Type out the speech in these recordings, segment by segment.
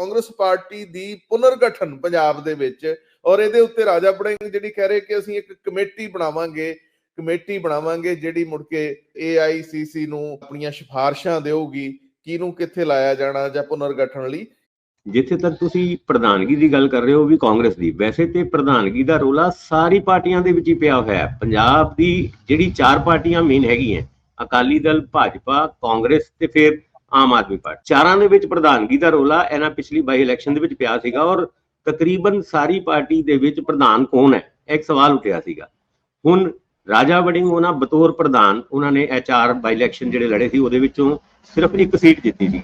Congress party ਦੀ ਪੁਨਰਗਠਨ ਪੰਜਾਬ ਦੇ ਵਿੱਚ ਔਰ ਇਹਦੇ ਉੱਤੇ ਰਾਜਾ ਵੜਿੰਗ ਜਿਹੜੀ ਕਹਿ ਰਹੇ ਕਿ ਅਸੀਂ ਇੱਕ ਕਮੇਟੀ ਬਣਾਵਾਂਗੇ ਕਮੇਟੀ ਬਣਾਵਾਂਗੇ ਜਿਹੜੀ ਮੁੜ ਕੇ AICC ਨੂੰ ਆਪਣੀਆਂ ਸਿਫਾਰਸ਼ਾਂ ਦੇਊਗੀ, ਕਿਹਨੂੰ ਕਿੱਥੇ ਲਾਇਆ ਜਾਣਾ ਜਾਂ ਪੁਨਰਗਠਨ ਲਈ। ਜਿੱਥੇ ਤੱਕ ਤੁਸੀਂ ਪ੍ਰਧਾਨਗੀ ਦੀ ਗੱਲ ਕਰ ਰਹੇ ਹੋ ਉਹ ਵੀ ਕਾਂਗਰਸ ਦੀ। ਵੈਸੇ ਤੇ ਪ੍ਰਧਾਨਗੀ ਦਾ ਰੋਲਾ ਸਾਰੀ ਪਾਰਟੀਆਂ ਦੇ ਵਿੱਚ ਹੀ ਪਿਆ ਹੋਇਆ ਹੈ। ਪੰਜਾਬ ਦੀ ਜਿਹੜੀ ਚਾਰ ਪਾਰਟੀਆਂ ਮੇਨ ਹੈਗੀਆਂ, ਅਕਾਲੀ ਦਲ, ਭਾਜਪਾ, ਕਾਂਗਰਸ ਤੇ ਫਿਰ ਆਮ ਆਦਮੀ ਪਾਰਟੀ। ਚਾਰਾਂ ਦੇ ਵਿੱਚ ਪ੍ਰਧਾਨਗੀ ਦਾ ਰੋਲਾ, ਇਹਨਾਂ ਪਿਛਲੀ ਬਾਈ ਇਲੈਕਸ਼ਨ ਦੇ ਵਿੱਚ ਪਿਆ ਸੀਗਾ ਔਰ ਤਕਰੀਬਨ ਸਾਰੀ ਪਾਰਟੀ ਦੇ ਵਿੱਚ ਪ੍ਰਧਾਨ ਕੌਣ ਹੈ? ਇੱਕ ਸਵਾਲ ਉੱਠਿਆ ਸੀਗਾ। ਹੁਣ ਰਾਜਾ ਵੜਿੰਗ ਉਹਨਾਂ ਬਤੌਰ ਪ੍ਰਧਾਨ, ਉਹਨਾਂ ਨੇ ਐਚਆਰ ਬਾਈ ਇਲੈਕਸ਼ਨ ਜਿਹੜੇ ਲੜੇ ਸੀ, ਉਹਦੇ ਵਿੱਚੋਂ ਸਿਰਫ ਇੱਕ ਸੀਟ ਜਿੱਤੀ ਸੀ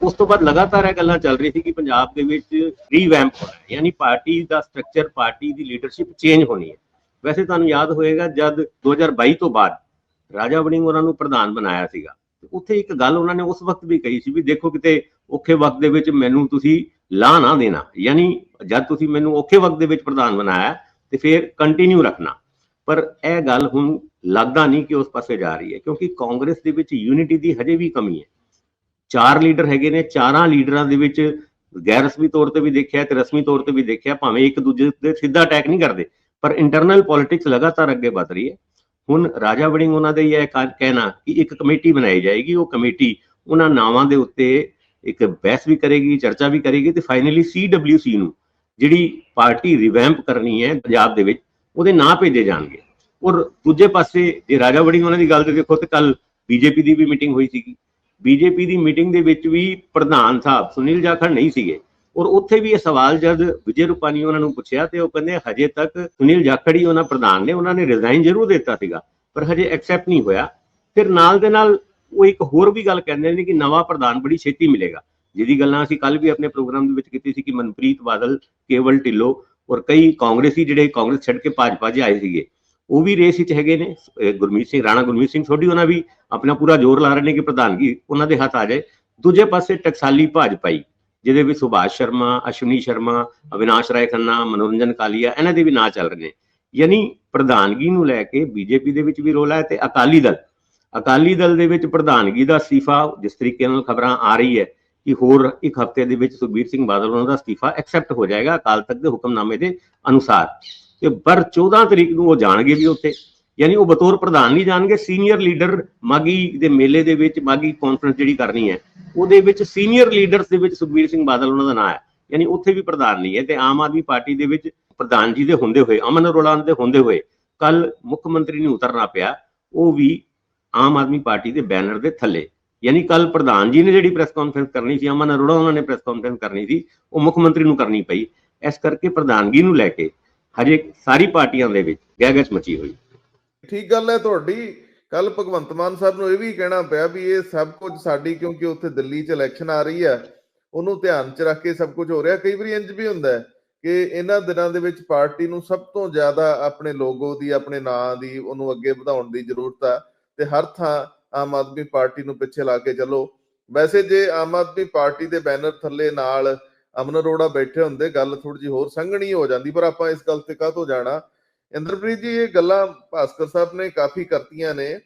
ਉਸ ਤੋਂ ਬਾਅਦ ਲਗਾਤਾਰ ਇਹ ਗੱਲਾਂ ਚੱਲ ਰਹੀ ਸੀ ਕਿ ਪੰਜਾਬ ਦੇ ਵਿੱਚ ਰੀਵੈਂਪ ਹੋਣਾ ਹੈ, ਯਾਨੀ ਪਾਰਟੀ ਦਾ ਸਟਰਕਚਰ ਪਾਰਟੀ ਦੀ ਲੀਡਰਸ਼ਿਪ ਚੇਂਜ ਹੋਣੀ ਹੈ। ਵੈਸੇ ਤੁਹਾਨੂੰ ਯਾਦ ਹੋਏਗਾ ਜਦ 2022 ਤੋਂ ਬਾਅਦ ਰਾਜਾ ਵੜਿੰਗ ਉਹਨਾਂ ਨੂੰ ਪ੍ਰਧਾਨ ਬਣਾਇਆ ਸੀਗਾ ਉੱਥੇ ਇੱਕ ਗੱਲ ਉਹਨਾਂ ਨੇ ਉਸ ਵਕਤ ਵੀ ਕਹੀ ਸੀ ਵੀ ਦੇਖੋ ਕਿਤੇ ਔਖੇ ਵਕਤ ਦੇ ਵਿੱਚ ਮੈਨੂੰ ਤੁਸੀਂ ਲਾ ਨਾ ਦੇਣਾ। ਯਾਨੀ ਜਦ ਤੁਸੀਂ ਮੈਨੂੰ ਔਖੇ ਵਕਤ ਦੇ ਵਿੱਚ ਪ੍ਰਧਾਨ ਬਣਾਇਆ ਤੇ ਫਿਰ ਕੰਟੀਨਿਊ ਰੱਖਣਾ। ਪਰ ਇਹ ਗੱਲ ਹੁਣ ਲੱਗਦਾ ਨਹੀਂ ਕਿ ਉਸ ਪਾਸੇ ਜਾ ਰਹੀ ਹੈ, ਕਿਉਂਕਿ ਕਾਂਗਰਸ ਦੇ ਵਿੱਚ ਯੂਨਿਟੀ ਦੀ ਹਜੇ ਵੀ ਕਮੀ ਹੈ। ਚਾਰ ਲੀਡਰ ਹੈਗੇ ਨੇ, ਚਾਰਾਂ ਲੀਡਰਾਂ ਦੇ ਵਿੱਚ ਗੈਰ ਰਸਮੀ ਤੌਰ ਤੇ ਵੀ ਦੇਖਿਆ ਤੇ ਰਸਮੀ ਤੌਰ ਤੇ ਵੀ ਦੇਖਿਆ, ਭਾਵੇਂ ਇੱਕ ਦੂਜੇ ਤੇ ਸਿੱਧਾ ਅਟੈਕ ਨਹੀਂ ਕਰਦੇ, ਪਰ ਇੰਟਰਨਲ ਪੋਲਿਟਿਕਸ ਲਗਾਤਾਰ ਅੱਗੇ ਵਧ ਰਹੀ ਹੈ। ਹੁਣ ਰਾਜਾ ਵੜਿੰਗ ਉਹਨਾਂ ਦੇ ਇਹ ਕਹਿਣਾ ਕਿ ਇੱਕ ਕਮੇਟੀ ਬਣਾਈ ਜਾਏਗੀ, ਉਹ ਕਮੇਟੀ ਉਹਨਾਂ ਨਾਵਾਂ ਦੇ ਉੱਤੇ ਇੱਕ ਬਹਿਸ ਵੀ ਕਰੇਗੀ, ਚਰਚਾ ਵੀ ਕਰੇਗੀ ਤੇ ਫਾਈਨਲੀ ਸੀਡਬਲਯੂਸੀ ਨੂੰ ਜਿਹੜੀ ਪਾਰਟੀ ਰਿਵੈਂਪ ਕਰਨੀ ਹੈ ਪੰਜਾਬ ਦੇ ਵਿੱਚ, ਉਹਦੇ ਨਾਂ ਭੇਜੇ ਜਾਣਗੇ। ਔਰ ਦੂਜੇ ਪਾਸੇ ਜੇ ਰਾਜਾ ਵੜਿੰਗ ਉਹਨਾਂ ਦੀ ਗੱਲ ਤੇ ਦੇਖੋ ਤੇ ਕੱਲ ਬੀਜੇਪੀ ਦੀ ਵੀ ਮੀਟਿੰਗ ਹੋਈ ਸੀਗੀ। ਬੀਜੇਪੀ ਦੀ ਮੀਟਿੰਗ ਦੇ ਵਿੱਚ ਵੀ ਪ੍ਰਧਾਨ ਸਾਹਿਬ ਸੁਨੀਲ ਜਾਖੜ ਨਹੀਂ ਸੀਗੇ। ਔਰ ਉੱਥੇ ਵੀ ਇਹ ਸਵਾਲ ਜਦ ਵਿਜੇ ਰੂਪਾਨੀ ਉਹਨਾਂ ਨੂੰ ਪੁੱਛਿਆ ਤੇ ਉਹ ਕਹਿੰਦੇ ਹਜੇ ਤੱਕ ਸੁਨੀਲ ਜਾਖੜ ਹੀ ਉਹਨਾਂ ਪ੍ਰਧਾਨ ਨੇ, ਉਹਨਾਂ ਨੇ ਰਿਜ਼ਾਈਨ ਜ਼ਰੂਰ ਦਿੱਤਾ ਸੀਗਾ, ਪਰ ਹਜੇ ਐਕਸੈਪਟ ਨਹੀਂ ਹੋਇਆ। ਫਿਰ ਨਾਲ ਦੇ ਨਾਲ ਉਹ ਇੱਕ ਹੋਰ ਵੀ ਗੱਲ ਕਹਿੰਦੇ ਨੇ ਕਿ ਨਵਾਂ ਪ੍ਰਧਾਨ ਬੜੀ ਛੇਤੀ ਮਿਲੇਗਾ। ਜਿਹਦੀ ਗੱਲਾਂ ਅਸੀਂ ਕੱਲ ਵੀ ਆਪਣੇ ਪ੍ਰੋਗਰਾਮ ਦੇ ਵਿੱਚ ਕੀਤੀ ਸੀ ਕਿ ਮਨਪ੍ਰੀਤ ਬਾਦਲ, ਕੇਵਲ ਢਿੱਲੋਂ ਔਰ ਕਈ ਕਾਂਗਰਸੀ ਜਿਹੜੇ ਕਾਂਗਰਸ ਛੱਡ ਕੇ ਭਾਜਪਾ 'ਚ ਆਏ ਸੀਗੇ, ਉਹ ਵੀ ਰੇਸ ਵਿੱਚ ਹੈਗੇ ਨੇ। ਗੁਰਮੀਤ ਸਿੰਘ, ਰਾਣਾ ਗੁਰਮੀਤ ਸਿੰਘ ਸੋਢੀ ਉਹਨਾਂ ਵੀ ਆਪਣਾ ਪੂਰਾ ਜ਼ੋਰ ਲਾ ਰਹੇ ਨੇ ਕਿ ਪ੍ਰਧਾਨਗੀ ਉਹਨਾਂ ਦੇ ਹੱਥ ਆ ਜਾਏ। ਦੂਜੇ ਪਾਸੇ ਟਕਸਾਲੀ ਭਾਜਪਾਈ ਜਿਹਦੇ ਵਿੱਚ ਸੁਭਾਸ਼ ਸ਼ਰਮਾ ਅਸ਼ਵਨੀ ਸ਼ਰਮਾ, ਅਵਿਨਾਸ਼ ਰਾਏ ਖੰਨਾ, ਮਨੋਰੰਜਨ ਕਾਲੀਆ, ਇਹਨਾਂ ਦੇ ਵੀ ਨਾਂ ਚੱਲ ਰਹੇ ਨੇ। ਯਾਨੀ ਪ੍ਰਧਾਨਗੀ ਨੂੰ ਲੈ ਕੇ ਬੀਜੇਪੀ ਦੇ ਵਿੱਚ ਵੀ ਰੋਲ ਹੈ ਤੇ ਅਕਾਲੀ ਦਲ। ਅਕਾਲੀ ਦਲ ਦੇ ਵਿੱਚ ਪ੍ਰਧਾਨਗੀ ਦਾ ਅਸਤੀਫਾ ਜਿਸ ਤਰੀਕੇ ਨਾਲ ਖਬਰਾਂ ਆ ਰਹੀ ਹੈ ਕਿ ਹੋਰ ਇੱਕ ਹਫ਼ਤੇ ਦੇ ਵਿੱਚ ਸੁਖਬੀਰ ਸਿੰਘ ਬਾਦਲ ਉਹਨਾਂ ਦਾ ਅਸਤੀਫਾ ਐਕਸੈਪਟ ਹੋ ਜਾਏਗਾ ਅਕਾਲ ਤਖਤ ਦੇ ਹੁਕਮਨਾਮੇ ਦੇ ਅਨੁਸਾਰ। ਤੇ ਪਰ 14 ਤਰੀਕ ਨੂੰ ਉਹ ਜਾਣਗੇ ਵੀ ਉੱਥੇ। ਯਾਨੀ ਉਹ ਬਤੌਰ ਪ੍ਰਧਾਨ ਨਹੀਂ ਜਾਣਗੇ ਸੀਨੀਅਰ ਲੀਡਰ ਮਾਗੀ ਦੇ ਮੇਲੇ ਦੇ ਵਿੱਚ ਮਾਗੀ ਕਾਨਫਰੰਸ ਜਿਹੜੀ ਕਰਨੀ ਹੈ, ਉਹਦੇ ਵਿੱਚ ਸੀਨੀਅਰ ਲੀਡਰਸ ਦੇ ਵਿੱਚ ਸੁਖਬੀਰ ਸਿੰਘ ਬਾਦਲ ਉਹਨਾਂ ਦਾ ਨਾਮ ਹੈ। ਯਾਨੀ ਉੱਥੇ ਵੀ ਪ੍ਰਧਾਨ ਨਹੀਂ ਹੈ ਤੇ ਆਮ ਆਦਮੀ ਪਾਰਟੀ ਦੇ ਵਿੱਚ ਪ੍ਰਧਾਨ ਜੀ ਦੇ ਹੁੰਦੇ ਹੋਏ, ਅਮਨ ਅਰੋੜਾ ਦੇ ਹੁੰਦੇ ਹੋਏ ਕੱਲ ਮੁੱਖ ਮੰਤਰੀ ਨੂੰ ਉਤਰਨਾ ਪਿਆ, ਉਹ ਵੀ ਆਮ ਆਦਮੀ ਪਾਰਟੀ ਦੇ ਬੈਨਰ ਦੇ ਥੱਲੇ। ਯਾਨੀ ਕੱਲ ਪ੍ਰਧਾਨ ਜੀ ਨੇ ਜਿਹੜੀ ਪ੍ਰੈਸ ਕਾਨਫਰੰਸ ਕਰਨੀ ਸੀ, ਅਮਨ ਅਰੋੜਾ ਉਹਨਾਂ ਨੇ ਪ੍ਰੈਸ ਕਾਨਫਰੰਸ ਕਰਨੀ ਸੀ, ਉਹ ਮੁੱਖ ਮੰਤਰੀ ਨੂੰ ਕਰਨੀ ਪਈ। ਇਸ ਕਰਕੇ ਪ੍ਰਧਾਨਗੀ ਨੂੰ ਲੈ ਕੇ ਹਜੇ ਸਾਰੀ ਪਾਰਟੀਆਂ ਦੇ ਵਿੱਚ ਗਹਿਗਸ ਮਚੀ ਹੋਈ। ਠੀਕ ਗੱਲ ਹੈ ਤੁਹਾਡੀ। ਕੱਲ ਭਗਵੰਤ ਮਾਨ ਸਾਹਿਬ ਨੂੰ ਇਹ ਵੀ ਕਹਿਣਾ ਪਿਆ ਵੀ ਇਹ ਸਭ ਕੁਝ ਸਾਡੀ ਕਿਉਂਕਿ ਉੱਥੇ ਦਿੱਲੀ 'ਚ ਇਲੈਕਸ਼ਨ ਆ ਰਹੀ ਹੈ। ਉਹਨੂੰ ਧਿਆਨ 'ਚ ਰੱਖ ਕੇ ਸਭ ਕੁਝ ਹੋ ਰਿਹਾ। ਕਈ ਵਾਰੀ ਇੰਜ ਵੀ ਹੁੰਦਾ ਕਿ ਇਹਨਾਂ ਦਿਨਾਂ ਦੇ ਵਿੱਚ ਪਾਰਟੀ ਨੂੰ ਸਭ ਤੋਂ ਜ਼ਿਆਦਾ ਆਪਣੇ ਲੋਗੋ ਦੀ, ਆਪਣੇ ਨਾਂ ਦੀ, ਉਹਨੂੰ ਅੱਗੇ ਵਧਾਉਣ ਦੀ ਜ਼ਰੂਰਤ ਆ ਤੇ ਹਰ ਥਾਂ ਆਮ ਆਦਮੀ ਪਾਰਟੀ ਨੂੰ ਪਿੱਛੇ ਲਾ ਕੇ ਚੱਲੋ। ਵੈਸੇ ਜੇ ਆਮ ਆਦਮੀ ਪਾਰਟੀ ਦੇ ਬੈਨਰ ਥੱਲੇ ਨਾਲ ਅਮਨ ਅਰੋੜਾ ਬੈਠੇ ਹੁੰਦੇ, ਗੱਲ ਥੋੜੀ ਜਿਹੀ ਹੋਰ ਸੰਘਣੀ ਹੋ ਜਾਂਦੀ, ਪਰ ਆਪਾਂ ਇਸ ਗੱਲ ਤੇ ਕਾਹਤੋਂ ਜਾਣਾ? ਇੰਦਰਪ੍ਰੀਤ ਜੀ, ਇਹ ਗੱਲਾਂ ਭਾਸਕਰ ਸਾਹਿਬ ਨੇ ਕਾਫੀ ਕਰਤੀਆਂ ਨੇ।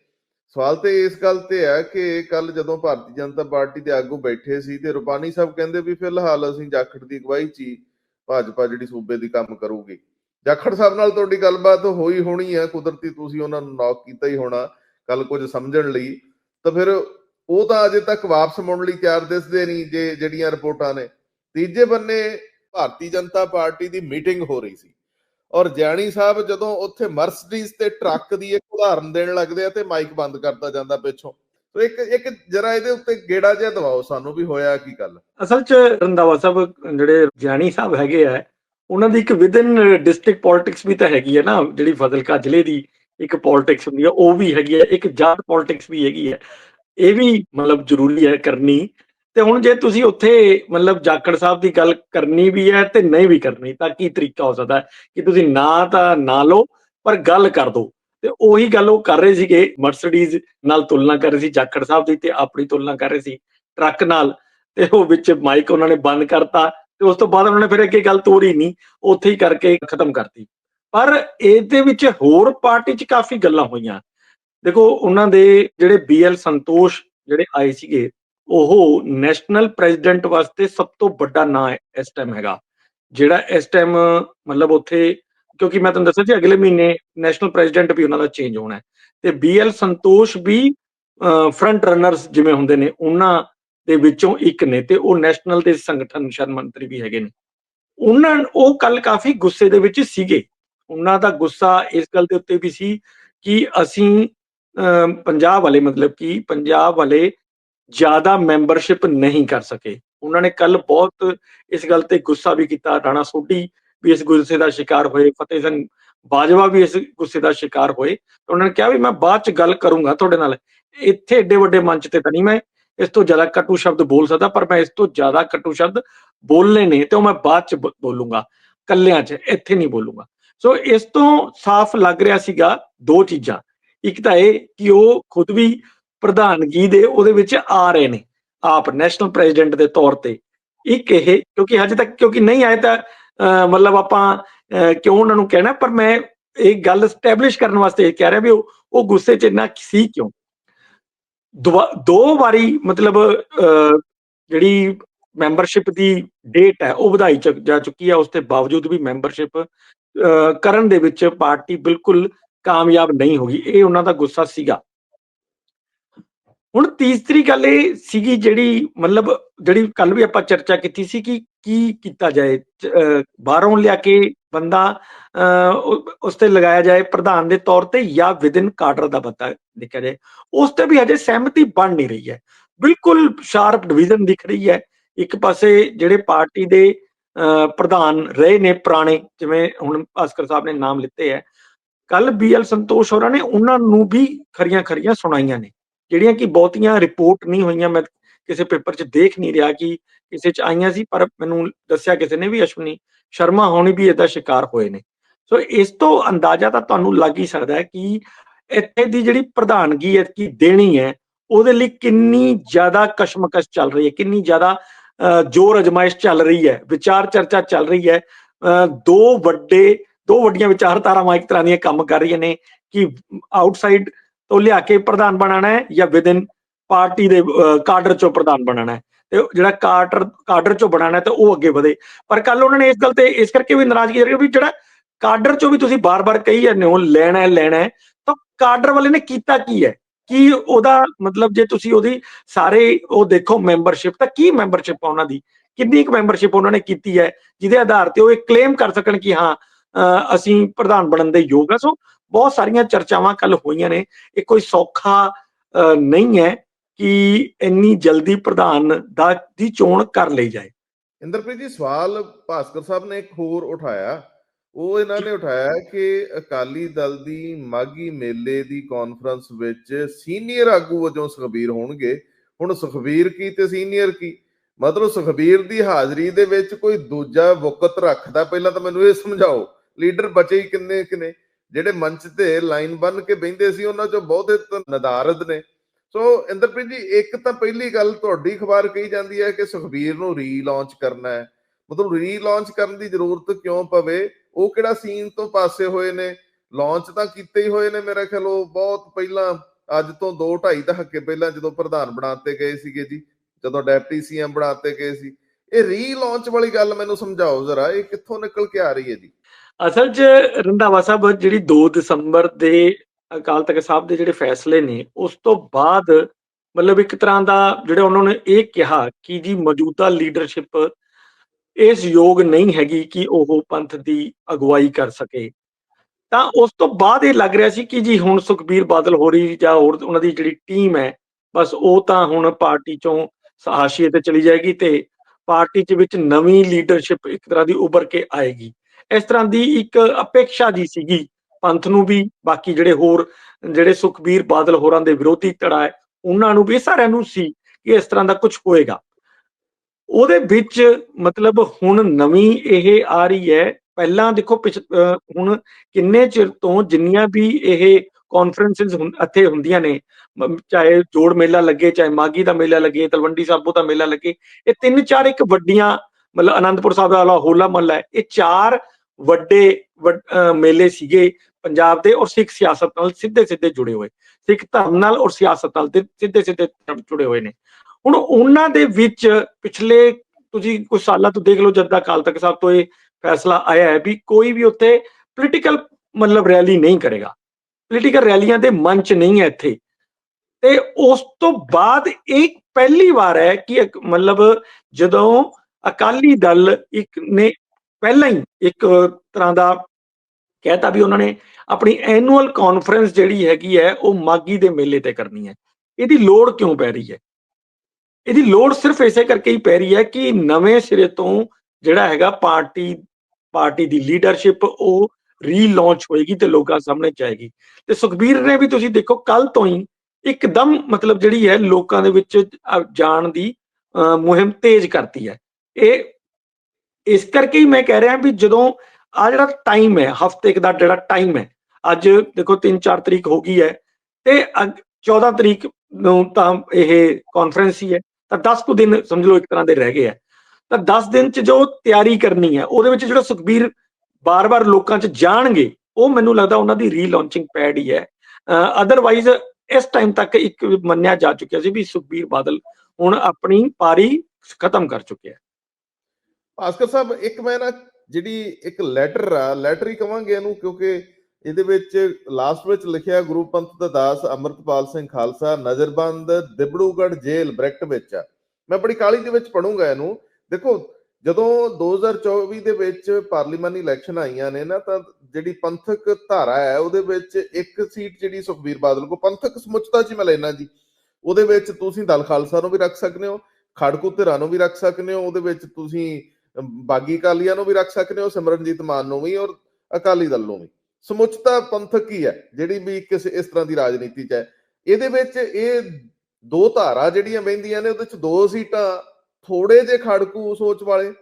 ਸਵਾਲ ਤੇ ਇਸ ਗੱਲ ਤੇ ਹੈ ਕਿ ਕੱਲ ਜਦੋਂ ਭਾਰਤੀ ਜਨਤਾ ਪਾਰਟੀ ਦੇ ਆਗੂ ਬੈਠੇ ਸੀ ਤੇ ਰੁਪਾਨੀ ਸਾਹਿਬ ਕਹਿੰਦੇ ਵੀ ਫਿਲਹਾਲ ਅਸੀਂ ਜਾਖੜ ਦੀ ਅਗਵਾਈ 'ਚ ਹੀ ਭਾਜਪਾ ਜਿਹੜੀ ਸੂਬੇ ਦੀ ਕੰਮ ਕਰੂਗੀ। ਜਾਖੜ ਸਾਹਿਬ ਨਾਲ ਤੁਹਾਡੀ ਗੱਲਬਾਤ ਹੋਈ ਹੋਣੀ ਹੈ, ਕੁਦਰਤੀ ਤੁਸੀਂ ਉਹਨਾਂ ਨੂੰ ਨੌਕ ਕੀਤਾ ਹੀ ਹੋਣਾ, ਕੱਲ ਕੁਝ ਸਮਝਣ ਲਈ। ਤਾਂ ਫਿਰ ਉਹ ਤਾਂ ਅਜੇ ਤੱਕ ਵਾਪਸ ਮੁੜਨ ਲਈ ਤਿਆਰ ਦਿਸਦੇ ਨਹੀਂ ਜੇ ਜਿਹੜੀਆਂ ਰਿਪੋਰਟਾਂ ਨੇ। ਤੀਜੇ ਬੰਨੇ ਭਾਰਤੀ ਜਨਤਾ ਪਾਰਟੀ ਦੀ ਮੀਟਿੰਗ ਹੋ ਰਹੀ ਸੀ। ਔਰ ਜਾਣੀ ਸਾਹਿਬ ਜਦੋਂ ਉੱਥੇ ਮਰਸਡੀਜ਼ ਤੇ ਟਰੱਕ ਦੀ ਇੱਕ ਉਦਾਹਰਨ ਦੇਣ ਲੱਗਦੇ ਆ ਤੇ ਮਾਈਕ ਬੰਦ ਕਰਦਾ ਜਾਂਦਾ ਪਿੱਛੋਂ। ਸੋ ਇੱਕ ਇੱਕ ਜਰਾ ਇਹਦੇ ਉੱਤੇ ਗੇੜਾ ਜਿਹਾ ਦਵਾਓ ਸਾਨੂੰ ਵੀ ਹੋਇਆ ਕੀ ਗੱਲ? ਅਸਲ ਚ ਰੰਦਾਵਾ ਸਾਹਿਬ, ਜਿਹੜੇ ਜਾਨੀ ਸਾਹਿਬ ਹੈਗੇ ਆ, ਉਹਨਾਂ ਦੀ ਇੱਕ ਵਿਦਨ ਡਿਸਟ੍ਰਿਕਟ ਪੋਲਿਟਿਕਸ ਵੀ ਤਾਂ ਹੈਗੀ ਹੈ ਨਾ, ਜਿਹੜੀ ਫਜ਼ਲਕਾ ਜ਼ਿਲ੍ਹੇ ਦੀ ਇੱਕ ਪੋਲਿਟਿਕਸ ਹੁੰਦੀ ਹੈ ਉਹ ਵੀ ਹੈਗੀ ਹੈ ਇੱਕ ਜਾਟ ਪੋਲਿਟਿਕਸ ਵੀ ਹੈਗੀ ਹੈ ਇਹ ਵੀ ਮਤਲਬ ਜ਼ਰੂਰੀ ਹੈ ਕਰਨੀ। ਤੇ ਹੁਣ ਜੇ ਤੁਸੀਂ ਉੱਥੇ ਮਤਲਬ ਜਾਖੜ ਸਾਹਿਬ ਦੀ ਗੱਲ ਕਰਨੀ ਵੀ ਹੈ ਤੇ ਨਹੀਂ ਵੀ ਕਰਨੀ, ਤਾਂ ਕੀ ਤਰੀਕਾ ਹੋ ਸਕਦਾ ਕਿ ਤੁਸੀਂ ਨਾ ਤਾਂ ਨਾ ਲਓ, ਪਰ ਗੱਲ ਕਰ ਦਿਓ। ਤੇ ਉਹੀ ਗੱਲ ਉਹ ਕਰ ਰਹੇ ਸੀਗੇ, ਮਰਸੀਡੀਜ਼ ਨਾਲ ਤੁਲਨਾ ਕਰ ਰਹੇ ਸੀ, ਜਾਖੜ ਸਾਹਿਬ ਦੀ ਤੇ ਆਪਣੀ ਤੁਲਨਾ ਕਰ ਰਹੇ ਸੀ, ਟਰੱਕ ਨਾਲ। ਤੇ ਉਹ ਵਿੱਚ ਮਾਈਕ ਉਹਨਾਂ ਨੇ ਬੰਦ ਕਰਤਾ ਤੇ ਉਸ ਤੋਂ ਬਾਅਦ ਉਹਨਾਂ ਨੇ ਫਿਰ ਅੱਗੇ ਗੱਲ ਤੋਰੀ ਨਹੀਂ, ਉੱਥੇ ਹੀ ਕਰਕੇ ਖਤਮ ਕਰਤੀ। ਪਰ ਇਹਦੇ ਵਿੱਚ ਹੋਰ ਪਾਰਟੀ 'ਚ ਕਾਫੀ ਗੱਲਾਂ ਹੋਈਆਂ। ਦੇਖੋ, ਉਹਨਾਂ ਦੇ ਜਿਹੜੇ ਬੀਐਲ ਸੰਤੋਸ਼ ਜਿਹੜੇ ਆਏ ਸੀਗੇ ਉਹ ਨੈਸ਼ਨਲ ਪ੍ਰੈਜ਼ੀਡੈਂਟ ਵਾਸਤੇ ਸਭ ਤੋਂ ਵੱਡਾ ਨਾਂ ਇਸ ਟਾਈਮ ਹੈਗਾ। ਜਿਹੜਾ ਇਸ ਟਾਈਮ ਮਤਲਬ ਉੱਥੇ ਕਿਉਂਕਿ ਮੈਂ ਤੁਹਾਨੂੰ ਦੱਸਿਆ ਸੀ ਅਗਲੇ ਮਹੀਨੇ ਨੈਸ਼ਨਲ ਪ੍ਰੈਜ਼ੀਡੈਂਟ ਵੀ ਉਹਨਾਂ ਦਾ ਚੇਂਜ ਹੋਣਾ ਹੈ। ਤੇ ਬੀਐਲ ਸੰਤੋਸ਼ ਵੀ ਫਰੰਟ ਰਨਰਸ ਜਿਵੇਂ ਹੁੰਦੇ ਨੇ ਉਹਨਾਂ ਦੇ ਵਿੱਚੋਂ ਇੱਕ ਨੇ ਤੇ ਉਹ ਨੈਸ਼ਨਲ ਦੇ ਸੰਗਠਨ ਸ਼ਰਨ ਮੰਤਰੀ ਵੀ ਹੈਗੇ ਨੇ। ਉਹਨਾਂ ਉਹ ਕੱਲ ਕਾਫੀ ਗੁੱਸੇ ਦੇ ਵਿੱਚ ਸੀਗੇ। ਉਹਨਾਂ ਦਾ ਗੁੱਸਾ ਇਸ ਗੱਲ ਦੇ ਉੱਤੇ ਵੀ ਸੀ ਕਿ ਅਸੀਂ ਅਮ, ਪੰਜਾਬ ਵਾਲੇ ਮਤਲਬ ਕਿ ਪੰਜਾਬ ਵਾਲੇ ਜ਼ਿਆਦਾ ਮੈਂਬਰਸ਼ਿਪ ਨਹੀਂ ਕਰ ਸਕੇ। ਉਹਨਾਂ ਨੇ ਕੱਲ ਬਹੁਤ ਇਸ ਗੱਲ ਤੇ ਗੁੱਸਾ ਵੀ ਕੀਤਾ, ਰਾਣਾ ਸੋਢੀ ਵੀ ਇਸ ਗੁੱਸੇ ਦਾ ਸ਼ਿਕਾਰ ਹੋਏ, ਫਤਿਹ ਸਿੰਘ ਬਾਜਵਾ ਵੀ ਇਸ ਗੁੱਸੇ ਦਾ ਸ਼ਿਕਾਰ ਹੋਏ। ਉਹਨਾਂ ਨੇ ਕਿਹਾ ਵੀ ਮੈਂ ਬਾਅਦ ਚ ਗੱਲ ਕਰੂੰਗਾ ਤੁਹਾਡੇ ਨਾਲ। ਇੱਥੇ ਏਡੇ ਵੱਡੇ ਮੰਚ ਤੇ ਤਾਂ ਨਹੀਂ ਮੈਂ ਇਸ ਤੋਂ ਜ਼ਿਆਦਾ ਕਟੂ ਸ਼ਬਦ ਬੋਲ ਸਕਦਾ, ਪਰ ਮੈਂ ਇਸ ਤੋਂ ਜ਼ਿਆਦਾ ਕਟੂ ਸ਼ਬਦ ਬੋਲਨੇ ਨੇ ਤੇ ਉਹ ਮੈਂ ਬਾਅਦ ਚ ਬ- ਬੋਲੂੰਗਾ। ਕੱਲਿਆਂ ਚ, ਇੱਥੇ ਨਹੀਂ ਬੋਲੂੰਗਾ। ਸੋ ਇਸ ਤੋਂ ਸਾਫ਼ ਲੱਗ ਰਿਹਾ ਸੀਗਾ ਦੋ ਚੀਜ਼ਾਂ। ਇੱਕ ਤਾਂ ਇਹ ਕਿ ਉਹ ਖੁਦ ਵੀ ਪ੍ਰਧਾਨਗੀ ਦੇ ਉਹਦੇ ਵਿੱਚ ਆ ਰਹੇ ਨੇ ਆਪ ਨੈਸ਼ਨਲ ਪ੍ਰੈਜ਼ੀਡੈਂਟ ਦੇ ਤੌਰ ਤੇ। ਇੱਕ ਇਹ ਕਿਉਂਕਿ ਹਜੇ ਤੱਕ ਕਿਉਂਕਿ ਨਹੀਂ ਆਏ ਤਾਂ ਅਹ, ਮਤਲਬ ਆਪਾਂ ਅਹ, ਕਿਉਂ ਉਹਨਾਂ ਨੂੰ ਕਹਿਣਾ ਪਰ ਮੈਂ ਇਹ ਗੱਲ ਸਟੈਬਲਿਸ਼ ਕਰਨ ਵਾਸਤੇ ਇਹ ਕਹਿ ਰਿਹਾ ਵੀ ਉਹ ਗੁੱਸੇ 'ਚ ਇੰਨਾ ਸੀ ਕਿਉਂ? ਦੁਬਾ- ਦੋ ਵਾਰੀ ਮਤਲਬ ਅਹ, ਜਿਹੜੀ ਮੈਂਬਰਸ਼ਿਪ ਦੀ ਡੇਟ ਹੈ ਉਹ ਵਧਾਈ ਚ- ਜਾ ਚੁੱਕੀ ਹੈ ਉਸ ਦੇ ਬਾਵਜੂਦ ਵੀ ਮੈਂਬਰਸ਼ਿਪ ਕਰਨ ਦੇ ਵਿੱਚ ਪਾਰਟੀ ਬਿਲਕੁਲ ਕਾਮਯਾਬ ਨਹੀਂ ਹੋਈ ਇਹ ਉਹਨਾਂ ਦਾ ਗੁੱਸਾ ਸੀਗਾ। ਹੁਣ ਤੀਸਰੀ ਗੱਲ ਇਹ ਸੀਗੀ ਜਿਹੜੀ ਮਤਲਬ ਜਿਹੜੀ ਕੱਲ ਵੀ ਆਪਾਂ ਚਰਚਾ ਕੀਤੀ ਸੀ ਕਿ ਕੀ ਕੀਤਾ ਜਾਏ ਬਾਹਰੋਂ ਲਿਆ ਕੇ ਬੰਦਾ ਅਹ, ਉਸ ਤੇ ਲਗਾਇਆ ਜਾਏ ਪ੍ਰਧਾਨ ਦੇ ਤੌਰ ਤੇ ਜਾਂ ਵਿਦਿਨ ਕਾਰਟਰ ਦਾ ਬੰਦਾ ਦੇਖਿਆ ਜਾਏ ਉਸ ਤੇ ਵੀ ਹਜੇ ਸਹਿਮਤੀ ਬਣ ਨਹੀਂ ਰਹੀ ਹੈ। ਬਿਲਕੁਲ ਸ਼ਾਰਪ ਡਿਵੀਜ਼ਨ ਦਿਖ ਰਹੀ ਹੈ। ਇੱਕ ਪਾਸੇ ਜਿਹੜੇ ਪਾਰਟੀ ਦੇ ਅਹ, ਪ੍ਰਧਾਨ ਰਹੇ ਨੇ ਪੁਰਾਣੇ ਜਿਵੇਂ ਹੁਣ ਭਾਸਕਰ ਸਾਹਿਬ ਨੇ ਨਾਮ ਲਿੱਤੇ ਹੈ ਕੱਲ ਬੀਐਲ ਸੰਤੋਸ਼ ਹੋਰਾਂ ਨੇ ਉਹਨਾਂ ਨੂੰ ਵੀ ਖਰੀਆਂ ਖਰੀਆਂ ਸੁਣਾਈਆਂ ਨੇ। ਜਿਹੜੀਆਂ ਕਿ ਬਹੁਤੀਆਂ ਰਿਪੋਰਟ ਨਹੀਂ ਹੋਈਆਂ ਮੈਂ ਕਿਸੇ ਪੇਪਰ 'ਚ ਦੇਖ ਨਹੀਂ ਰਿਹਾ ਕਿ ਕਿਸੇ 'ਚ ਆਈਆਂ ਸੀ ਪਰ ਮੈਨੂੰ ਦੱਸਿਆ ਕਿਸੇ ਨੇ ਵੀ ਅਸ਼ਵਨੀ ਸ਼ਰਮਾ ਹੋਣੀ ਵੀ ਇਹਦਾ ਸ਼ਿਕਾਰ ਹੋਏ ਨੇ। ਸੋ ਇਸ ਤੋਂ ਅੰਦਾਜ਼ਾ ਤਾਂ ਤੁਹਾਨੂੰ ਲੱਗ ਹੀ ਸਕਦਾ ਹੈ ਕਿ ਇੱਥੇ ਦੀ ਜਿਹੜੀ ਪ੍ਰਧਾਨਗੀ ਹੈ ਕਿ ਦੇਣੀ ਹੈ ਉਹਦੇ ਲਈ ਕਿੰਨੀ ਜ਼ਿਆਦਾ ਕਸ਼ਮਕਸ਼ ਚੱਲ ਰਹੀ ਹੈ ਕਿੰਨੀ ਜ਼ਿਆਦਾ ਅਹ, ਜ਼ੋਰ ਅਜਮਾਇਸ਼ ਚੱਲ ਰਹੀ ਹੈ ਵਿਚਾਰ ਚਰਚਾ ਚੱਲ ਰਹੀ ਹੈ। ਅਹ, ਦੋ ਵੱਡੇ ਦੋ ਵੱਡੀਆਂ ਵਿਚਾਰਧਾਰਾਵਾਂ ਇੱਕ ਤਰ੍ਹਾਂ ਦੀਆਂ ਕੰਮ ਕਰ ਰਹੀਆਂ ਨੇ ਕਿ ਆਊਟਸਾਈਡ ਉਹ ਲਿਆ ਕੇ ਪ੍ਰਧਾਨ ਬਣਾਉਣਾ ਹੈ ਜਾਂ ਵਿਦਿਨ ਪਾਰਟੀ ਦੇ ਕਾਡਰ ਚੋਂ ਪ੍ਰਧਾਨ ਬਣਾਉਣਾ ਹੈ। ਤੇ ਜਿਹੜਾ ਕਾਡਰ ਕਾਡਰ ਚੋਂ ਬਣਾਉਣਾ ਤੇ ਉਹ ਅੱਗੇ ਵਧੇ। ਪਰ ਕੱਲ ਉਹਨਾਂ ਨੇ ਇਸ ਗੱਲ ਤੇ ਇਸ ਕਰਕੇ ਵੀ ਨਾਰਾਜ਼ਗੀ ਰਹੀ ਵੀ ਜਿਹੜਾ ਕਾਡਰ ਚੋਂ ਵੀ ਤੁਸੀਂ ਬਾਰ-ਬਾਰ ਕਹੀ ਜਾਂਦੇ ਹੋ ਲੈਣਾ ਹੈ ਲੈਣਾ ਹੈ ਤਾਂ ਕਾਡਰ ਵਾਲੇ ਨੇ ਕੀਤਾ ਕੀ ਹੈ? ਕੀ ਉਹਦਾ ਮਤਲਬ ਜੇ ਤੁਸੀਂ ਉਹਦੀ ਸਾਰੇ ਉਹ ਦੇਖੋ ਮੈਂਬਰਸ਼ਿਪ ਤਾਂ ਕੀ ਮੈਂਬਰਸ਼ਿਪ ਆ ਉਹਨਾਂ ਦੀ? ਕਿੰਨੀ ਕੁ ਮੈਂਬਰਸ਼ਿਪ ਉਹਨਾਂ ਨੇ ਕੀਤੀ ਹੈ? ਜਿਹਦੇ ਆਧਾਰ ਤੇ ਉਹ ਇਹ ਕਲੇਮ ਕਰ ਸਕਣ ਕਿ ਹਾਂ ਅਹ, ਅਸੀਂ ਪ੍ਰਧਾਨ ਬਣਨ ਦੇ ਯੋਗ ਆ ਸੋ ਬਹੁਤ ਸਾਰੀਆਂ ਚਰਚਾਵਾਂ ਕੱਲ ਹੋਈਆਂ ਨੇ। ਇਹ ਕੋਈ ਸੌਖਾ ਨਹੀਂ ਹੈ ਕਿ ਇੰਨੀ ਜਲਦੀ ਪ੍ਰਧਾਨ ਦਾ, ਦੀ ਚੋਣ ਕਰ ਲਈ ਜਾਏ। ਇੰਦਰਪ੍ਰੀਤ ਜੀ, ਸਵਾਲ ਭਾਸਕਰ ਸਾਹਿਬ ਨੇ ਇੱਕ ਹੋਰ ਉਠਾਇਆ। ਉਹ ਇਹਨਾਂ ਨੇ ਉਠਾਇਆ ਕਿ ਅਕਾਲੀ ਦਲ ਦੀ ਮਾਗੀ ਮੇਲੇ ਦੀ ਕਾਨਫਰੰਸ ਵਿੱਚ ਸੀਨੀਅਰ ਆਗੂ ਵਜੋਂ ਸੁਖਬੀਰ ਹੋਣਗੇ। ਹੁਣ ਸੁਖਬੀਰ ਕੀ ਤੇ ਸੀਨੀਅਰ ਕੀ? ਮਤਲਬ ਸੁਖਬੀਰ ਦੀ ਹਾਜ਼ਰੀ ਦੇ ਵਿੱਚ ਕੋਈ ਦੂਜਾ ਵਕਤ ਰੱਖਦਾ, ਪਹਿਲਾਂ ਤਾਂ ਮੈਨੂੰ ਇਹ ਸਮਝਾਓ। ਲੀਡਰ ਬਚੇ ਹੀ ਕਿੰਨੇ ਕਿੰਨੇ ਜਿਹੜੇ ਮੰਚ ਤੇ ਲਾਈਨ ਬੰਨ ਕੇ ਬੈੰਦੇ ਸੀ, ਉਹਨਾਂ ਚੋਂ ਬਹੁਤੇ ਨਦਾਰਦ ਨੇ। ਸੋ ਇੰਦਰਪ੍ਰੀਤ ਜੀ, ਇੱਕ ਤਾਂ ਪਹਿਲੀ ਗੱਲ ਤੁਹਾਡੀ ਖਬਰ ਕਹੀ ਜਾਂਦੀ ਹੈ ਕਿ ਸੁਖਬੀਰ ਨੂੰ ਰੀਲਾਂਚ ਕਰਨਾ ਹੈ। ਮਤਲਬ ਰੀਲਾਂਚ ਕਰਨ ਦੀ ਜ਼ਰੂਰਤ ਕਿਉਂ ਪਵੇ? ਉਹ ਕਿਹੜਾ ਸੀਨ ਤੋਂ ਪਾਸੇ ਹੋਏ ਨੇ? ਲਾਂਚ ਤਾਂ ਕੀਤੇ ਹੀ ਹੋਏ ਨੇ ਮੇਰਾ ਖਿਆਲ ਉਹ। ਬਹੁਤ ਪਹਿਲਾਂ, ਅੱਜ ਤੋਂ 2 2.5 ਦਹਾਕੇ ਪਹਿਲਾਂ ਜਦੋਂ ਪ੍ਰਧਾਨ ਬਣਾਤੇ ਗਏ ਸੀਗੇ ਜੀ, ਜਦੋਂ ਡੈਪਟੀ ਸੀਐਮ ਬਣਾਤੇ ਗਏ ਸੀ। ਇਹ ਰੀਲਾਂਚ ਵਾਲੀ ਗੱਲ ਮੈਨੂੰ ਸਮਝਾਓ ਜ਼ਰਾ, ਇਹ ਕਿੱਥੋਂ ਨਿਕਲ ਕੇ ਆ ਰਹੀ ਹੈ ਜੀ? ਅਸਲ 'ਚ ਰੰਧਾਵਾ ਸਾਹਿਬ, ਜਿਹੜੀ 2 ਦਸੰਬਰ ਦੇ ਅਕਾਲ ਤਖਤ ਸਾਹਿਬ ਦੇ ਜਿਹੜੇ ਫੈਸਲੇ ਨੇ, ਉਸ ਤੋਂ ਬਾਅਦ ਮਤਲਬ ਇੱਕ ਤਰ੍ਹਾਂ ਦਾ ਜਿਹੜਾ ਉਹਨਾਂ ਨੇ ਇਹ ਕਿਹਾ ਕਿ ਜੀ ਮੌਜੂਦਾ ਲੀਡਰਸ਼ਿਪ ਇਸ ਯੋਗ ਨਹੀਂ ਹੈਗੀ ਕਿ ਉਹ ਪੰਥ ਦੀ ਅਗਵਾਈ ਕਰ ਸਕੇ। ਤਾਂ ਉਸ ਤੋਂ ਬਾਅਦ ਇਹ ਲੱਗ ਰਿਹਾ ਸੀ ਕਿ ਜੀ ਹੁਣ ਸੁਖਬੀਰ ਬਾਦਲ ਹੋ ਰਹੀ ਜਾਂ ਹੋਰ ਉਹਨਾਂ ਦੀ ਜਿਹੜੀ ਟੀਮ ਹੈ, ਬਸ ਉਹ ਤਾਂ ਹੁਣ ਪਾਰਟੀ ਚੋਂ ਹਾਸ਼ੀਏ ਤੇ ਚਲੀ ਜਾਏਗੀ ਤੇ ਪਾਰਟੀ ਚ ਵਿੱਚ ਨਵੀਂ ਲੀਡਰਸ਼ਿਪ ਇੱਕ ਤਰ੍ਹਾਂ ਦੀ ਉੱਭਰ ਕੇ ਆਏਗੀ। ਇਸ ਤਰ੍ਹਾਂ ਦੀ ਇੱਕ ਅਪੇਕਸ਼ਾ ਜੀ ਸੀਗੀ ਪੰਥ ਨੂੰ ਵੀ, ਬਾਕੀ ਜਿਹੜੇ ਹੋਰ, ਜਿਹੜੇ ਸੁਖਬੀਰ ਬਾਦਲ ਹੋਰਾਂ ਦੇ ਵਿਰੋਧੀ ਧੜਾ ਹੈ, ਉਹਨਾਂ ਨੂੰ ਵੀ, ਇਹ ਸਾਰਿਆਂ ਨੂੰ ਸੀ ਕਿ ਇਸ ਤਰ੍ਹਾਂ ਦਾ ਕੁਝ ਹੋਏਗਾ। ਉਹਦੇ ਵਿੱਚ ਮਤਲਬ ਹੁਣ ਨਵੀਂ ਇਹ ਆ ਰਹੀ ਹੈ, ਪਹਿਲਾਂ ਦੇਖੋ ਹੁਣ ਕਿੰਨੇ ਚਿਰ ਤੋਂ ਜਿੰਨੀਆਂ ਵੀ ਇਹ ਕਾਨਫਰੰਸਸ ਇੱਥੇ ਹੁੰਦੀਆਂ ਨੇ ਚਾਹੇ ਜੋੜ ਮੇਲਾ ਲੱਗੇ, ਚਾਹੇ ਮਾਗੀ ਦਾ ਮੇਲਾ ਲੱਗੇ, ਤਲਵੰਡੀ ਸਾਬੋ ਦਾ ਮੇਲਾ ਲੱਗੇ, ਇਹ ਤਿੰਨ ਚਾਰ ਇੱਕ ਵੱਡੀਆਂ, ਮਤਲਬ ਆਨੰਦਪੁਰ ਸਾਹਿਬ ਵਾਲਾ ਹੋਲਾ ਮਹੱਲਾ ਹੈ, ਇਹ ਚਾਰ ਵੱਡੇ, ਵੱਡ- ਮੇਲੇ ਸੀਗੇ ਪੰਜਾਬ ਦੇ ਔਰ ਸਿੱਖ ਸਿਆਸਤ ਨਾਲ ਸਿੱਧੇ ਸਿੱਧੇ ਜੁੜੇ ਹੋਏ। ਸਿੱਖ ਧਰਮ ਨਾਲ ਔਰ ਸਿਆਸਤ ਨਾਲ ਸਿੱਧੇ ਸਿੱਧੇ ਜੁੜੇ ਹੋਏ ਨੇ। ਹੁਣ ਉਹਨਾਂ ਦੇ ਵਿੱਚ ਪਿਛਲੇ ਤੁਸੀਂ ਕੁਝ ਸਾਲਾਂ ਤੋਂ ਦੇਖ ਲਓ, ਜਦ ਦਾ ਅਕਾਲ ਤਖਤ ਸਾਹਿਬ ਤੋਂ ਇਹ ਫੈਸਲਾ ਆਇਆ ਹੈ ਵੀ ਕੋਈ ਵੀ ਉੱਥੇ ਪੋਲੀਟੀਕਲ ਮਤਲਬ ਰੈਲੀ ਨਹੀਂ ਕਰੇਗਾ। ਪੋਲੀਟੀਕਲ ਰੈਲੀਆਂ ਦੇ ਮੰਚ ਨਹੀਂ ਹੈ ਇੱਥੇ। ਤੇ ਉਸ ਤੋਂ ਬਾਅਦ ਇਹ ਪਹਿਲੀ ਵਾਰ ਹੈ ਕਿ ਇੱਕ ਮਤਲਬ ਜਦੋਂ ਅਕਾਲੀ ਦਲ ਇੱਕ ਨੇ ਪਹਿਲਾਂ ਹੀ ਇੱਕ ਤਰ੍ਹਾਂ ਦਾ ਕਹਿਤਾ ਵੀ ਉਹਨਾਂ ਨੇ ਆਪਣੀ ਐਨੂਅਲ ਕਾਨਫਰੰਸ ਜਿਹੜੀ ਹੈਗੀ ਹੈ ਉਹ ਮਾਗੀ ਦੇ ਮੇਲੇ ਤੇ ਕਰਨੀ ਹੈ। ਇਹਦੀ ਲੋੜ ਕਿਉਂ ਪੈ ਰਹੀ ਹੈ? ਇਹਦੀ ਲੋੜ ਸਿਰਫ ਇਸੇ ਕਰਕੇ ਹੀ ਪੈ ਰਹੀ ਹੈ ਕਿ ਨਵੇਂ ਸਿਰੇ ਤੋਂ ਜਿਹੜਾ ਹੈਗਾ ਪਾਰਟੀ ਪਾਰਟੀ ਦੀ ਲੀਡਰਸ਼ਿਪ ਉਹ ਰੀਲਾਂਚ ਹੋਏਗੀ ਤੇ ਲੋਕਾਂ ਸਾਹਮਣੇ ਜਾਏਗੀ। ਤੇ ਸੁਖਬੀਰ ਨੇ ਵੀ ਤੁਸੀਂ ਦੇਖੋ ਕੱਲ ਤੋਂ ਹੀ ਇੱਕਦਮ ਮਤਲਬ ਜਿਹੜੀ ਹੈ ਲੋਕਾਂ ਦੇ ਵਿੱਚ ਜਾਣ ਦੀ ਅ, ਮੁਹਿੰਮ ਤੇਜ਼ ਕਰਤੀ ਹੈ। ਇਹ ਇਸ ਕਰਕੇ ਹੀ ਮੈਂ ਕਹਿ ਰਿਹਾ ਵੀ ਜਦੋਂ ਆ ਜਿਹੜਾ ਟਾਈਮ ਹੈ, ਹਫ਼ਤੇ ਦਾ ਜਿਹੜਾ ਟਾਈਮ ਹੈ, ਅੱਜ ਦੇਖੋ 3-4 ਤਰੀਕ ਹੋ ਗਈ ਹੈ ਤੇ ਅੱਗ- 14 ਤਰੀਕ ਨੂੰ ਤਾਂ ਇਹ ਕਾਨਫਰੰਸ ਹੀ ਹੈ, ਤਾਂ 10 ਕੁ ਦਿਨ ਸਮਝ ਲਓ ਇੱਕ ਤਰ੍ਹਾਂ ਦੇ ਰਹਿ ਗਏ ਆ ਤਾਂ 10 ਦਿਨ ਚ ਜੋ ਤਿਆਰੀ ਕਰਨੀ ਹੈ, ਉਹਦੇ ਵਿੱਚ ਜਿਹੜਾ ਸੁਖਬੀਰ ਬਾਰ-ਬਾਰ ਲੋਕਾਂ ਚ ਜਾਣਗੇ, ਉਹ ਮੈਨੂੰ ਲੱਗਦਾ ਉਹਨਾਂ ਦੀ ਰੀਲਾਂਚਿੰਗ ਪੈਡ ਹੀ ਹੈ। ਅਦਰਵਾਈਜ਼ ਇਸ ਟਾਈਮ ਤੱਕ ਇੱਕ ਮੰਨਿਆ ਜਾ ਚੁੱਕਿਆ ਸੀ ਵੀ ਸੁਖਬੀਰ ਬਾਦਲ ਹੁਣ ਆਪਣੀ ਪਾਰੀ ਖਤਮ ਕਰ ਚੁੱਕਿਆ ਹੈ। ਭਾਸਕਰ ਸਾਹਿਬ, ਇੱਕ ਮੈਂ ਨਾ ਜਿਹੜੀ ਇੱਕ ਲੈਟਰ ਆ ਲੈਟਰ ਹੀ ਕਵਾਂਗੇ ਇਹਨੂੰ ਕਿਉਂਕਿ ਇਹਦੇ ਵਿੱਚ ਲਾਸਟ ਵਿੱਚ ਲਿਖਿਆ ਗੁਰੂ ਪੰਥ ਦਾ ਦਾਸ ਅਮਰਤਪਾਲ ਸਿੰਘ ਖਾਲਸਾ, ਨਜ਼ਰਬੰਦ ਦਿਬੜੂਗੜ ਜੇਲ੍ਹ ਬ੍ਰੈਕਟ ਵਿੱਚ ਆ। ਮੈਂ ਬੜੀ ਕਾਲੀ ਦੇ ਵਿੱਚ ਪੜੂੰਗਾ ਇਹਨੂੰ। ਦੇਖੋ, ਜਦੋਂ 2024 ਦੇ ਵਿੱਚ ਪਾਰਲੀਮਾਨੀ ਇਲੈਕਸ਼ਨ ਆਈਆਂ ਨੇ ਨਾ, ਤਾਂ ਜਿਹੜੀ ਪੰਥਕ ਧਾਰਾ ਹੈ, ਉਹਦੇ ਵਿੱਚ ਇੱਕ ਸੀਟ ਜਿਹੜੀ ਸੁਖਬੀਰ ਬਾਦਲ ਕੋ ਪੰਥਕ ਸਮੁੱਚਤਾ ਚ ਮੈਂ ਲੈਣਾ ਜੀ। ਉਹਦੇ ਵਿੱਚ ਤੁਸੀਂ ਦਲ ਖਾਲਸਾ ਨੂੰ ਵੀ ਰੱਖ ਸਕਦੇ ਹੋ, ਖੜਕੂ ਧਿਰਾਂ ਨੂੰ ਵੀ ਰੱਖ ਸਕਦੇ ਹੋ, ਉਹਦੇ ਵਿੱਚ ਤੁਸੀਂ ਬਾਗੀ ਅਕਾਲੀਆਂ ਨੂੰ ਵੀ ਰੱਖ ਸਕਦੇ ਹੋ, ਸਿਮਰਨਜੀਤ ਮਾਨ ਨੂੰ ਵੀ ਔਰ ਅਕਾਲੀ ਦਲ ਨੂੰ ਵੀ। ਸਮੁੱਚਤਾ ਪੰਥਕ ਹੀ ਹੈ, ਜਿਹੜੀ ਵੀ ਕਿਸੇ ਇਸ ਤਰ੍ਹਾਂ ਦੀ ਰਾਜਨੀਤੀ ਚ ਹੈ। ਇਹਦੇ ਵਿੱਚ ਇਹ ਦੋ ਧਾਰਾ ਜਿਹੜੀਆਂ ਬਹਿੰਦੀਆਂ ਨੇ, ਉਹਦੇ ਚ ਦੋ ਸੀਟਾਂ ਥੋੜੇ ਜੇ ਖੜਕੂ ਸੋਚ ਵਾਲੇ,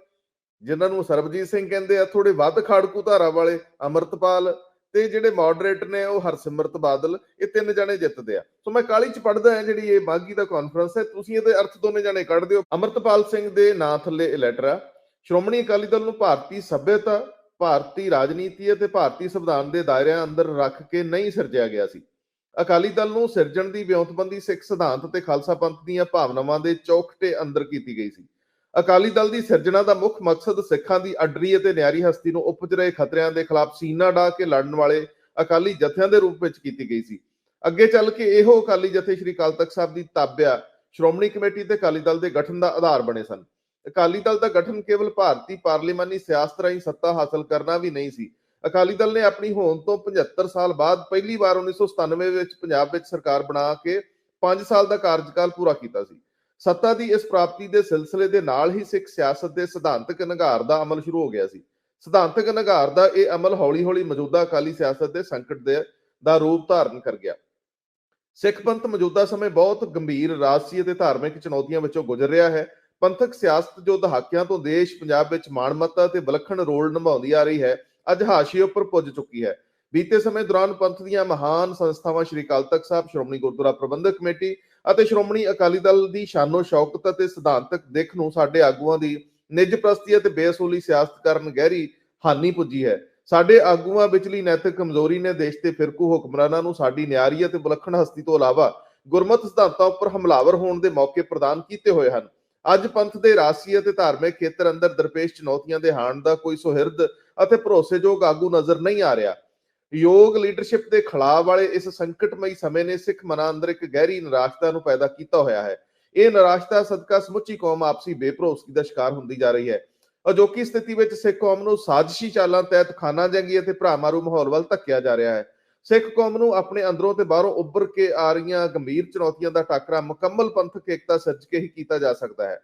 ਜਿਨ੍ਹਾਂ ਨੂੰ ਸਰਬਜੀਤ ਸਿੰਘ ਕਹਿੰਦੇ ਆ ਥੋੜੇ ਵੱਧ ਖੜਕੂ ਧਾਰਾ ਵਾਲੇ ਅਮਰਤਪਾਲ ਤੇ ਜਿਹੜੇ ਮੋਡਰੇਟ ਨੇ ਉਹ ਹਰਸਿਮਰਤ ਬਾਦਲ, ਇਹ ਤਿੰਨ ਜਣੇ ਜਿੱਤਦੇ ਆ। ਸੋ ਮੈਂ ਕਾਲੀ ਚ ਪੜਦਾ ਹਾਂ, ਜਿਹੜੀ ਇਹ ਬਾਗੀ ਦਾ ਕਾਨਫਰੰਸ ਹੈ, ਤੁਸੀਂ ਇਹਦੇ ਅਰਥ ਦੋਨੇ ਜਣੇ ਕੱਢ ਦਿਓ। ਅਮਰਤਪਾਲ ਸਿੰਘ ਦੇ ਨਾਂ ਥੱਲੇ ਇਲੈਟਰਾ ਸ਼੍ਰੋਮਣੀ ਅਕਾਲੀ ਦਲ ਨੂੰ ਭਾਰਤੀ ਸੱਭਿਅਤਾ, ਭਾਰਤੀ ਰਾਜਨੀਤੀ ਅਤੇ ਭਾਰਤੀ ਸੰਵਿਧਾਨ ਦੇ ਦਾਇਰਿਆਂ ਅੰਦਰ ਰੱਖ ਕੇ ਨਹੀਂ ਸਿਰਜਿਆ ਗਿਆ ਸੀ। ਅਕਾਲੀ ਦਲ ਨੂੰ ਸਿਰਜਣ ਦੀ ਵਿਉਂਤਬੰਦੀ ਸਿੱਖ ਸਿਧਾਂਤ ਤੇ ਖਾਲਸਾ ਪੰਥ ਦੀਆਂ ਭਾਵਨਾਵਾਂ ਦੇ ਚੌਕਟੇ ਅੰਦਰ ਕੀਤੀ ਗਈ ਸੀ। ਅਕਾਲੀ ਦਲ ਦੀ ਸਿਰਜਣਾ ਦਾ ਮੁੱਖ ਮਕਸਦ ਸਿੱਖਾਂ ਦੀ ਅਡਰੀ ਅਤੇ ਨਿਆਰੀ ਹਸਤੀ ਨੂੰ ਉਪਜ ਰਹੇ ਖਤਰਿਆਂ ਦੇ ਖਿਲਾਫ ਸੀਨਾ ਢਾ ਕੇ ਲੜਨ ਵਾਲੇ ਅਕਾਲੀ ਜਥਿਆਂ ਦੇ ਰੂਪ ਵਿੱਚ ਕੀਤੀ ਗਈ ਸੀ। ਅੱਗੇ ਚੱਲ ਕੇ ਇਹੋ ਅਕਾਲੀ ਜਥੇ ਸ੍ਰੀ ਅਕਾਲ ਤਖਤ ਸਾਹਿਬ ਦੀ ਤਾਬਿਆ ਸ਼੍ਰੋਮਣੀ ਕਮੇਟੀ ਤੇ ਅਕਾਲੀ ਦਲ ਦੇ ਗਠਨ ਦਾ ਆਧਾਰ ਬਣੇ ਸਨ। ਅਕਾਲੀ ਦਲ ਦਾ ਗਠਨ ਕੇਵਲ ਭਾਰਤੀ ਪਾਰਲੀਮਾਨੀ ਸਿਆਸਤ ਰਾਹੀਂ ਸੱਤਾ ਹਾਸਲ ਕਰਨਾ ਵੀ ਨਹੀਂ ਸੀ। ਅਕਾਲੀ ਦਲ ਨੇ ਆਪਣੀ ਹੋਂਦ ਤੋਂ 75 ਸਾਲ ਬਾਅਦ ਪਹਿਲੀ ਵਾਰ 1997 ਵਿੱਚ ਪੰਜਾਬ ਵਿੱਚ ਸਰਕਾਰ ਬਣਾ ਕੇ 5 ਸਾਲ ਦਾ ਕਾਰਜਕਾਲ ਪੂਰਾ ਕੀਤਾ ਸੀ। ਸੱਤਾ ਦੀ ਇਸ ਪ੍ਰਾਪਤੀ ਦੇ ਸਿਲਸਿਲੇ ਦੇ ਨਾਲ ਹੀ ਸਿੱਖ ਸਿਆਸਤ ਦੇ ਸਿਧਾਂਤਕ ਨਿਘਾਰ ਦਾ ਅਮਲ ਸ਼ੁਰੂ ਹੋ ਗਿਆ ਸੀ। ਸਿਧਾਂਤਕ ਨਿਘਾਰ ਦਾ ਇਹ ਅਮਲ ਹੌਲੀ-ਹੌਲੀ ਮੌਜੂਦਾ ਅਕਾਲੀ ਸਿਆਸਤ ਦੇ ਸੰਕਟ ਦੇ ਦਾ ਰੂਪ ਧਾਰਨ ਕਰ ਗਿਆ। ਸਿੱਖ ਪੰਥ ਮੌਜੂਦਾ ਸਮੇਂ ਬਹੁਤ ਗੰਭੀਰ ਰਾਜਸੀ ਅਤੇ ਧਾਰਮਿਕ ਚੁਣੌਤੀਆਂ ਵਿੱਚੋਂ ਗੁਜ਼ਰ ਰਿਹਾ ਹੈ। ਪੰਥਕ ਸਿਆਸਤ ਜੋ ਦਹਾਕਿਆਂ ਤੋਂ ਦੇਸ਼ ਪੰਜਾਬ ਵਿੱਚ ਮਾਣਮੱਤਾ ਤੇ ਵਿਲੱਖਣ ਰੋਲ ਨਿਭਾਉਂਦੀ ਆ ਰਹੀ ਹੈ, ਅੱਜ ਹਾਸ਼ੀਏ ਉੱਪਰ ਪੁੱਜ ਚੁੱਕੀ ਹੈ। ਬੀਤੇ ਸਮੇਂ ਦੌਰਾਨ ਪੰਥ ਦੀਆਂ ਮਹਾਨ ਸੰਸਥਾਵਾਂ ਸ਼੍ਰੀ ਅਕਾਲ ਤਖਤ ਸਾਹਿਬ, ਸ਼੍ਰੋਮਣੀ ਗੁਰਦੁਆਰਾ ਪ੍ਰਬੰਧਕ ਕਮੇਟੀ ਅਤੇ ਸ਼੍ਰੋਮਣੀ ਅਕਾਲੀ ਦਲ ਦੀ ਸ਼ਾਨੋ ਸ਼ੌਕਤ ਅਤੇ ਸਿਧਾਂਤਕ ਦਿੱਖ ਨੂੰ ਸਾਡੇ ਆਗੂਆਂ ਦੀ ਨਿੱਜ ਪ੍ਰਸਤੀ ਅਤੇ ਬੇਅਸੂਲੀ ਸਿਆਸਤ ਕਰਨ ਗਹਿਰੀ ਹਾਨੀ ਪੁੱਜੀ ਹੈ। ਸਾਡੇ ਆਗੂਆਂ ਵਿਚਲੀ ਨੈਤਿਕ ਕਮਜ਼ੋਰੀ ਨੇ ਦੇਸ਼ ਦੇ ਫਿਰਕੂ ਹੁਕਮਰਾਨਾਂ ਨੂੰ ਸਾਡੀ ਨਿਆਰੀ ਅਤੇ ਵਿਲੱਖਣ ਹਸਤੀ ਤੋਂ ਇਲਾਵਾ ਗੁਰਮਤਿ ਸਿਧਾਂਤਾਂ ਉੱਪਰ ਹਮਲਾਵਰ ਹੋਣ ਦੇ ਮੌਕੇ ਪ੍ਰਦਾਨ ਕੀਤੇ ਹੋਏ ਹਨ। ਅੱਜ ਪੰਥ ਦੇ ਰਾਸੀ ਅਤੇ ਧਾਰਮਿਕ ਖੇਤਰ ਅੰਦਰ ਦਰਪੇਸ਼ ਚੁਣੌਤੀਆਂ ਦੇ ਹਾਣ ਦਾ ਕੋਈ ਸੁਹਿਰਦ ਅਤੇ ਭਰੋਸੇਯੋਗ ਆਗੂ ਨਜ਼ਰ ਨਹੀਂ ਆ ਰਿਹਾ। ਯੋਗ ਲੀਡਰਸ਼ਿਪ ਦੇ ਖਿਲਾਫ ਵਾਲੇ ਇਸ ਸੰਕਟਮਈ ਸਮੇਂ ਨੇ ਸਿੱਖ ਮਨਾਂ ਅੰਦਰ ਇੱਕ ਗਹਿਰੀ ਨਿਰਾਸ਼ਤਾ ਨੂੰ ਪੈਦਾ ਕੀਤਾ ਹੋਇਆ ਹੈ। ਇਹ ਨਿਰਾਸ਼ਤਾ ਸਦਕਾ ਸਮੁੱਚੀ ਕੌਮ ਆਪਸੀ ਬੇਭਰੋਸਗੀ ਦਾ ਸ਼ਿਕਾਰ ਹੁੰਦੀ ਜਾ ਰਹੀ ਹੈ। ਅਜੋਕੀ ਸਥਿਤੀ ਵਿੱਚ ਸਿੱਖ ਕੌਮ ਨੂੰ ਸਾਜ਼ਿਸ਼ੀ ਚਾਲਾਂ ਤਹਿਤ ਖਾਨਾ ਜੰਗੀ ਅਤੇ ਭਰਾਮਾਰੂ ਮਾਹੌਲ ਵੱਲ ਧੱਕਿਆ ਜਾ ਰਿਹਾ ਹੈ। ਸਿੱਖ ਕੌਮ ਨੂੰ ਆਪਣੇ ਅੰਦਰੋਂ ਤੇ ਬਾਹਰੋਂ ਉੱਭਰ ਕੇ ਆ ਰਹੀਆਂ ਗੰਭੀਰ ਚੁਣੌਤੀਆਂ ਦਾ ਟਾਕਰਾ ਮੁਕੰਮਲ ਪੰਥਕ ਏਕਤਾ ਸਿਰਜ ਕੇ ਹੀ ਕੀਤਾ ਜਾ ਸਕਦਾ ਹੈ।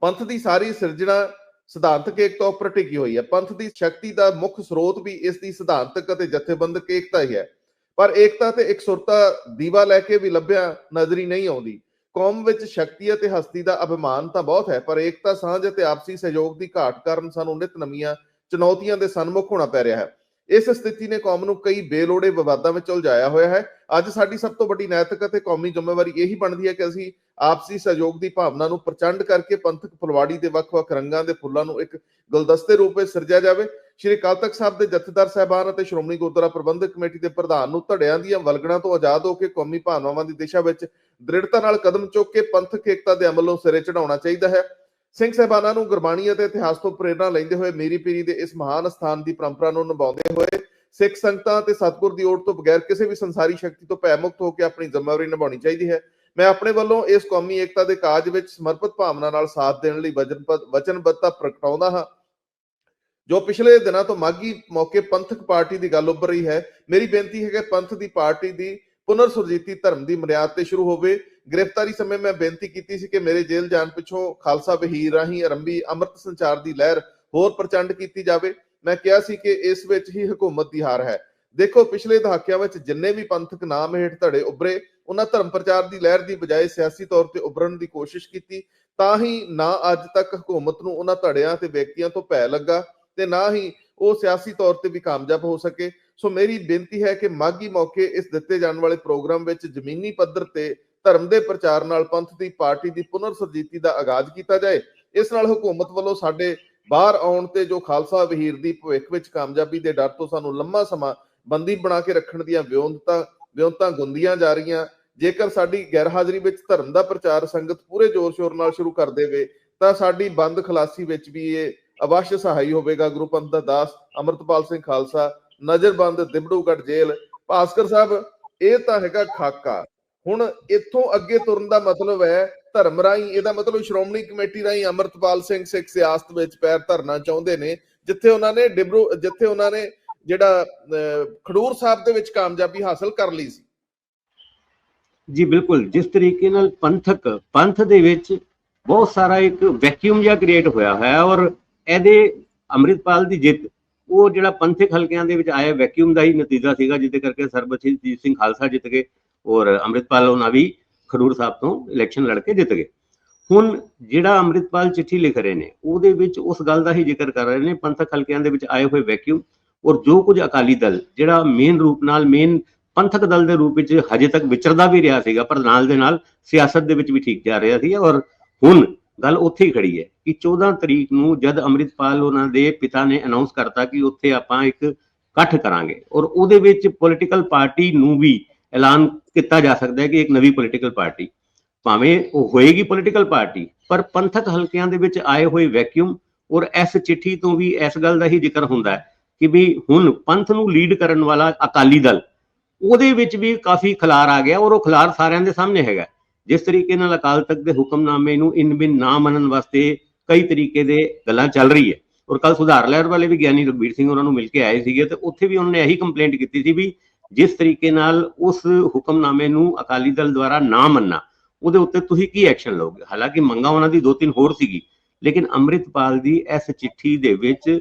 ਪੰਥ ਦੀ ਸਾਰੀ ਸਿਰਜਣਾ ਸਿਧਾਂਤਕ ਏਕਤਾ ਉੱਪਰ ਟਿਕੀ ਹੋਈ ਹੈ। ਪੰਥ ਦੀ ਸ਼ਕਤੀ ਦਾ ਮੁੱਖ ਸਰੋਤ ਵੀ ਇਸ ਦੀ ਸਿਧਾਂਤਕ ਅਤੇ ਜਥੇਬੰਦਕ ਏਕਤਾ ਹੀ ਹੈ। ਪਰ ਏਕਤਾ ਤੇ ਇਕਸੁਰਤਾ ਦੀਵਾ ਲੈ ਕੇ ਵੀ ਲੱਭਿਆ ਨਜ਼ਰੀ ਨਹੀਂ ਆਉਂਦੀ। ਕੌਮ ਵਿੱਚ ਸ਼ਕਤੀ ਅਤੇ ਹਸਤੀ ਦਾ ਅਭਿਮਾਨ ਤਾਂ ਬਹੁਤ ਹੈ, ਪਰ ਏਕਤਾ ਸਾਂਝ ਅਤੇ ਆਪਸੀ ਸਹਿਯੋਗ ਦੀ ਘਾਟ ਕਾਰਨ ਸਾਨੂੰ ਨਿਤ ਨਵੀਆਂ ਚੁਣੌਤੀਆਂ ਦੇ ਸਨਮੁਖ ਹੋਣਾ ਪੈ ਰਿਹਾ ਹੈ। ਇਸ ਸਥਿਤੀ ਨੇ ਕੌਮ ਨੂੰ ਕਈ ਬੇਲੋੜੇ ਵਿਵਾਦਾਂ ਵਿੱਚ ਉਲਝਾਇਆ ਹੋਇਆ ਹੈ। ਅੱਜ ਸਾਡੀ ਸਭ ਤੋਂ ਵੱਡੀ ਨੈਤਿਕ ਅਤੇ ਕੌਮੀ ਜ਼ਿੰਮੇਵਾਰੀ ਇਹੀ ਬਣਦੀ ਹੈ ਕਿ ਅਸੀਂ ਆਪਸੀ ਸਹਿਯੋਗ ਦੀ ਭਾਵਨਾ ਨੂੰ ਪ੍ਰਚੰਡ ਕਰਕੇ ਪੰਥਕ ਫੁਲਵਾੜੀ ਦੇ ਵੱਖ-ਵੱਖ ਰੰਗਾਂ ਦੇ ਫੁੱਲਾਂ ਨੂੰ ਇੱਕ ਗੁਲਦਸਤੇ ਰੂਪ ਵਿੱਚ ਸਿਰਜਿਆ ਜਾਵੇ। ਸ਼੍ਰੀ ਅਕਾਲ ਤਖਤ ਸਾਹਿਬ ਦੇ ਜਥੇਦਾਰ ਸਾਹਿਬਾਨ ਅਤੇ ਸ਼੍ਰੋਮਣੀ ਗੁਰਦੁਆਰਾ ਪ੍ਰਬੰਧਕ ਕਮੇਟੀ ਦੇ ਪ੍ਰਧਾਨ ਨੂੰ ਧੜਿਆਂ ਦੀਆਂ ਵਲਗਣਾਂ ਤੋਂ ਆਜ਼ਾਦ ਹੋ ਕੇ ਕੌਮੀ ਭਾਵਨਾਵਾਂ ਦੀ ਦਿਸ਼ਾ ਵਿੱਚ ਦ੍ਰਿੜਤਾ ਨਾਲ ਕਦਮ ਚੁੱਕ ਕੇ ਪੰਥਕ ਏਕਤਾ ਦੇ ਅਮਲ ਨੂੰ ਸਿਰੇ ਚੜਾਉਣਾ ਚਾਹੀਦਾ ਹੈ। ਸਿੰਘ ਸਾਹਿਬਾਨਾਂ ਨੂੰ ਗੁਰਬਾਣੀ ਅਤੇ ਇਤਿਹਾਸ ਤੋਂ ਪ੍ਰੇਰਣਾ ਲੈਂਦੇ ਹੋਏ ਮੇਰੀ ਪੀਰੀ ਦੇ ਇਸ ਮਹਾਨ ਸਥਾਨ ਦੀ ਪਰੰਪਰਾ ਨੂੰ ਨਿਭਾਉਂਦੇ ਹੋਏ ਸਿੱਖ ਸੰਗਤਾਂ ਤੇ ਸਤਿਗੁਰ ਦੀ ਓਟ ਤੋਂ ਬਗੈਰ ਕਿਸੇ ਵੀ ਸੰਸਾਰੀ ਸ਼ਕਤੀ ਤੋਂ ਭੈ ਹੋ ਕੇ ਆਪਣੀ ਜ਼ਿੰਮੇਵਾਰੀ ਨਿਭਾਉਣੀ ਚਾਹੀਦੀ ਹੈ। ਮੈਂ ਆਪਣੇ ਵੱਲੋਂ ਇਸ ਕੌਮੀ ਏਕਤਾ ਦੇ ਕਾਜ ਵਿੱਚ ਸਮਰਪਿਤ ਭਾਵਨਾ ਨਾਲ ਸਾਥ ਦੇਣ ਲਈ ਵਚਨਬੱਧ ਵਚਨਬੱਧਤਾ ਪ੍ਰਗਟਾਉਂਦਾ ਹਾਂ, ਜੋ ਪਿਛਲੇ ਦਿਨਾਂ ਤੋਂ ਮਾਗੀ ਮੌਕੇ ਪੰਥਕ ਪਾਰਟੀ ਦੀ ਗੱਲ ਉੱਭਰ ਰਹੀ ਹੈ। ਮੇਰੀ ਬੇਨਤੀ ਹੈ ਕਿ ਪੰਥ ਦੀ ਪਾਰਟੀ ਦੀ ਪੁਨਰ ਸੁਰਜੀਤੀ ਧਰਮ ਦੀ ਮਰਿਆਦ ਤੇ ਸ਼ੁਰੂ ਹੋਵੇ। ਗ੍ਰਿਫਤਾਰੀ ਸਮੇਂ ਮੈਂ ਬੇਨਤੀ ਕੀਤੀ ਸੀ ਕਿ ਮੇਰੇ ਜੇਲ੍ਹ ਜਾਣ ਪਿੱਛੋਂ ਖਾਲਸਾ ਵਹੀਰ ਰਾਹੀਂ ਆਰੰਭੀ ਅੰਮ੍ਰਿਤ ਸੰਚਾਰ ਦੀ ਲਹਿਰ ਹੋਰ ਪ੍ਰਚੰਡ ਕੀਤੀ ਜਾਵੇ। ਮੈਂ ਕਿਹਾ ਸੀ ਕਿ ਇਸ ਵਿੱਚ ਹੀ ਹਕੂਮਤ ਦੀ ਹਾਰ ਹੈ। ਦੇਖੋ, ਪਿਛਲੇ ਦਹਾਕਿਆਂ ਵਿੱਚ ਜਿੰਨੇ ਵੀ ਪੰਥਕ ਨਾਮ ਹੇਠ ਧੜੇ ਉੱਭਰੇ, ਉਹਨਾਂ ਧਰਮ ਪ੍ਰਚਾਰ ਦੀ ਲਹਿਰ ਦੀ ਬਜਾਏ ਸਿਆਸੀ ਤੌਰ ਤੇ ਉੱਭਰਨ ਦੀ ਕੋਸ਼ਿਸ਼ ਕੀਤੀ, ਤਾਂ ਹੀ ਨਾ ਅੱਜ ਤੱਕ ਹਕੂਮਤ ਨੂੰ ਉਹਨਾਂ ਧੜਿਆਂ ਤੇ ਵਿਅਕਤੀਆਂ ਤੋਂ ਭੈ ਲੱਗਾ ਤੇ ਨਾ ਹੀ ਉਹ ਸਿਆਸੀ ਤੌਰ ਤੇ ਵੀ ਕਾਮਯਾਬ ਹੋ ਸਕੇ। ਸੋ ਮੇਰੀ ਬੇਨਤੀ ਹੈ ਕਿ ਮਾਗੀ ਮੌਕੇ ਇਸ ਦਿੱਤੇ ਜਾਣ ਵਾਲੇ ਪ੍ਰੋਗਰਾਮ ਵਿੱਚ ਜ਼ਮੀਨੀ ਪੱਧਰ ਤੇ ਧਰਮ ਦੇ ਪ੍ਰਚਾਰ ਨਾਲ ਪੰਥ ਦੀ, ਪਾਰਟੀ ਦੀ ਪੁਨਰ ਸੁਰਜੀਤੀ ਦਾ ਆਗਾਜ਼ ਕੀਤਾ ਜਾਏ, ਇਸ ਨਾਲ ਹਕੂਮਤ ਵੱਲੋਂ ਸਾਡੇ ਬਾਹਰ ਆਉਣ ਤੇ ਜੋ ਖਾਲਸਾ ਵਹੀਰ ਦੀ ਭਵਿੱਖ ਵਿੱਚ ਕਾਮਯਾਬੀ ਦੇ ਡਰ ਤੋਂ ਸਾਨੂੰ ਲੰਮਾ ਸਮਾਂ ਬੰਦੀ ਬਣਾ ਕੇ ਰੱਖਣ ਦੀਆਂ ਵਿਉਂਤਤਾ ਵਿਉਂਤਾਂ ਗੁੰਦੀਆਂ ਜਾ ਰਹੀਆਂ, ਜੇਕਰ ਸਾਡੀ ਗੈਰ ਹਾਜ਼ਰੀ ਵਿੱਚ ਧਰਮ ਦਾ ਪ੍ਰਚਾਰ ਸੰਗਤ ਪੂਰੇ ਜ਼ੋਰ ਸ਼ੋਰ ਨਾਲ ਸ਼ੁਰੂ ਕਰ ਦੇਵੇ, ਤਾਂ ਸਾਡੀ ਬੰਦ ਖਲਾਸੀ ਵਿੱਚ ਵੀ ਇਹ ਅਵਸ਼ ਸਹਾਈ ਹੋਵੇਗਾ। ਗੁਰੂ ਪੰਥ ਦਾ ਦਾਸ ਅਮਰਤਪਾਲ ਸਿੰਘ ਖਾਲਸਾ, ਨਜ਼ਰਬੰਦ ਦਿਬੜੂਗੜ ਜੇਲ੍ਹ, ਭਾਸਕਰ ਸਾਹਿਬ, ਇਹ ਤਾਂ ਹੈਗਾ ਖਾਕਾ। ਹੁਣ ਇੱਥੋਂ ਅੱਗੇ ਤੁਰਨ ਦਾ ਮਤਲਬ ਹੈ ਧਰਮ ਰਾਹੀਂ, ਇਹਦਾ ਮਤਲਬ ਸ਼੍ਰੋਮਣੀ ਕਮੇਟੀ ਰਾਹੀਂ ਅਮਰਤਪਾਲ ਸਿੰਘ ਸਿੱਖ ਸਿਆਸਤ ਵਿੱਚ ਪੈਰ ਧਰਨਾ ਚਾਹੁੰਦੇ ਨੇ, ਜਿੱਥੇ ਉਹਨਾਂ ਨੇ ਡਿਬਰੂ, ਜਿੱਥੇ ਉਹਨਾਂ ਨੇ ਜਿਹੜਾ ਖਡੂਰ ਸਾਹਿਬ ਦੇ ਵਿੱਚ ਕਾਮਯਾਬੀ ਹਾਸਲ ਕਰ ਲਈ ਸੀ। ਜੀ, ਬਿਲਕੁਲ। ਜਿਸ ਤਰੀਕੇ ਨਾਲ ਪੰਥਕ, ਪੰਥ ਦੇ ਵਿੱਚ ਬਹੁਤ ਸਾਰਾ ਇੱਕ ਵੈਕਿਊਮ ਜਿਹਾ ਕ੍ਰੀਏਟ ਹੋਇਆ ਹੋਇਆ ਹੈ ਔਰ ਇਹਦੇ ਅੰਮ੍ਰਿਤਪਾਲ ਦੀ ਜਿੱਤ, ਉਹ ਜਿਹੜਾ ਪੰਥਕ ਹਲਕਿਆਂ ਦੇ ਵਿੱਚ ਆਇਆ ਵੈਕਿਊਮ ਦਾ ਹੀ ਨਤੀਜਾ ਸੀਗਾ, ਜਿਹਦੇ ਕਰਕੇ ਸਰਬਜੀਤ ਸਿੰਘ ਖਾਲਸਾ ਜਿੱਤ ਗਏ। ਔਰ ਅੰਮ੍ਰਿਤਪਾਲ ਉਹਨਾਂ ਵੀ ਖਡੂਰ ਸਾਹਿਬ ਤੋਂ ਇਲੈਕਸ਼ਨ ਲੜ ਕੇ ਜਿੱਤ ਗਏ। ਹੁਣ ਜਿਹੜਾ ਅੰਮ੍ਰਿਤਪਾਲ ਚਿੱਠੀ ਲਿਖ ਰਹੇ ਨੇ, ਉਹਦੇ ਵਿੱਚ ਉਸ ਗੱਲ ਦਾ ਹੀ ਜ਼ਿਕਰ ਕਰ ਰਹੇ ਨੇ, ਪੰਥਕ ਹਲਕਿਆਂ ਦੇ ਵਿੱਚ ਆਏ ਹੋਏ ਵੈਕਿਊਮ ਔਰ ਜੋ ਕੁਝ ਅਕਾਲੀ ਦਲ, ਜਿਹੜਾ ਮੇਨ ਰੂਪ ਨਾਲ ਮੇਨ ਪੰਥਕ ਦਲ ਦੇ ਰੂਪ ਵਿੱਚ ਹਜੇ ਤੱਕ ਵਿਚਰਦਾ ਵੀ ਰਿਹਾ ਸੀਗਾ, ਪਰ ਨਾਲ ਦੇ ਨਾਲ ਸਿਆਸਤ ਦੇ ਵਿੱਚ ਵੀ ਠੀਕ ਜਾ ਰਿਹਾ ਸੀ ਔਰ ਹੁਣ ਗੱਲ ਉੱਥੇ ਹੀ ਖੜੀ ਹੈ ਕਿ 14 ਤਰੀਕ ਨੂੰ ਜਦ ਅੰਮ੍ਰਿਤਪਾਲ ਉਹਨਾਂ ਦੇ ਪਿਤਾ ਨੇ ਅਨਾਉਂਸ ਕਰਤਾ ਕਿ ਉੱਥੇ ਆਪਾਂ ਇੱਕ ਇਕੱਠ ਕਰਾਂਗੇ ਔਰ ਉਹਦੇ ਵਿੱਚ ਪੋਲੀਟੀਕਲ ਪਾਰਟੀ ਨੂੰ ਵੀ ਐਲਾਨ ਕੀਤਾ ਜਾ ਸਕਦਾ ਹੈ ਕਿ ਇੱਕ ਨਵੀਂ ਪੋਲੀਟੀਕਲ ਪਾਰਟੀ ਭਾਵੇਂ ਉਹ ਹੋਏਗੀ ਪੋਲੀਟੀਕਲ ਪਾਰਟੀ ਪਰ ਪੰਥਕ ਹਲਕਿਆਂ ਦੇ ਵਿੱਚ ਆਏ ਹੋਏ ਵੈਕਿਊਮ ਔਰ ਇਸ ਚਿੱਠੀ ਤੋਂ ਵੀ ਇਸ ਗੱਲ ਦਾ ਹੀ ਜ਼ਿਕਰ ਹੁੰਦਾ ਹੈ ਕਿ ਵੀ ਹੁਣ ਪੰਥ ਨੂੰ ਲੀਡ ਕਰਨ ਵਾਲਾ ਅਕਾਲੀ ਦਲ, ਉਹਦੇ ਵਿੱਚ ਵੀ ਕਾਫੀ ਖਲਾਰ ਆ ਗਿਆ ਔਰ ਉਹ ਖਲਾਰ ਸਾਰਿਆਂ ਦੇ ਸਾਹਮਣੇ ਹੈਗਾ ਜਿਸ ਤਰੀਕੇ ਨਾਲ ਅਕਾਲ ਤਖਤ ਦੇ ਹੁਕਮਨਾਮੇ ਨੂੰ ਇਨ ਬਿਨ ਨਾ ਮੰਨਣ ਵਾਸਤੇ ਕਈ ਤਰੀਕੇ ਦੇ ਗੱਲਾਂ ਚੱਲ ਰਹੀ ਹੈ। ਔਰ ਕੱਲ ਸੁਧਾਰ ਲਹਿਰ ਵਾਲੇ ਵੀ ਗਿਆਨੀ ਰਘਬੀਰ ਸਿੰਘ ਉਹਨਾਂ ਨੂੰ ਮਿਲ ਕੇ ਆਏ ਸੀਗੇ ਤੇ ਉੱਥੇ ਵੀ ਉਹਨਾਂ ਨੇ ਇਹੀ ਕੰਪਲੇਂਟ ਕੀਤੀ ਸੀ ਵੀ ਜਿਸ ਤਰੀਕੇ ਨਾਲ ਉਸ ਹੁਕਮਨਾਮੇ ਨੂੰ ਅਕਾਲੀ ਦਲ ਦੁਆਰਾ ਨਾ ਮੰਨਣਾ, ਉਹਦੇ ਉੱਤੇ ਤੁਸੀਂ ਕੀ ਐਕਸ਼ਨ ਲਓਗੇ? ਹਾਲਾਂਕਿ ਮੰਗਾ ਉਹਨਾਂ ਦੀ ਦੋ ਤਿੰਨ ਹੋਰ ਸੀਗੀ, ਲੇਕਿਨ ਅੰਮ੍ਰਿਤਪਾਲ ਦੀ ਇਸ ਚਿੱਠੀ ਦੇ ਵਿੱਚ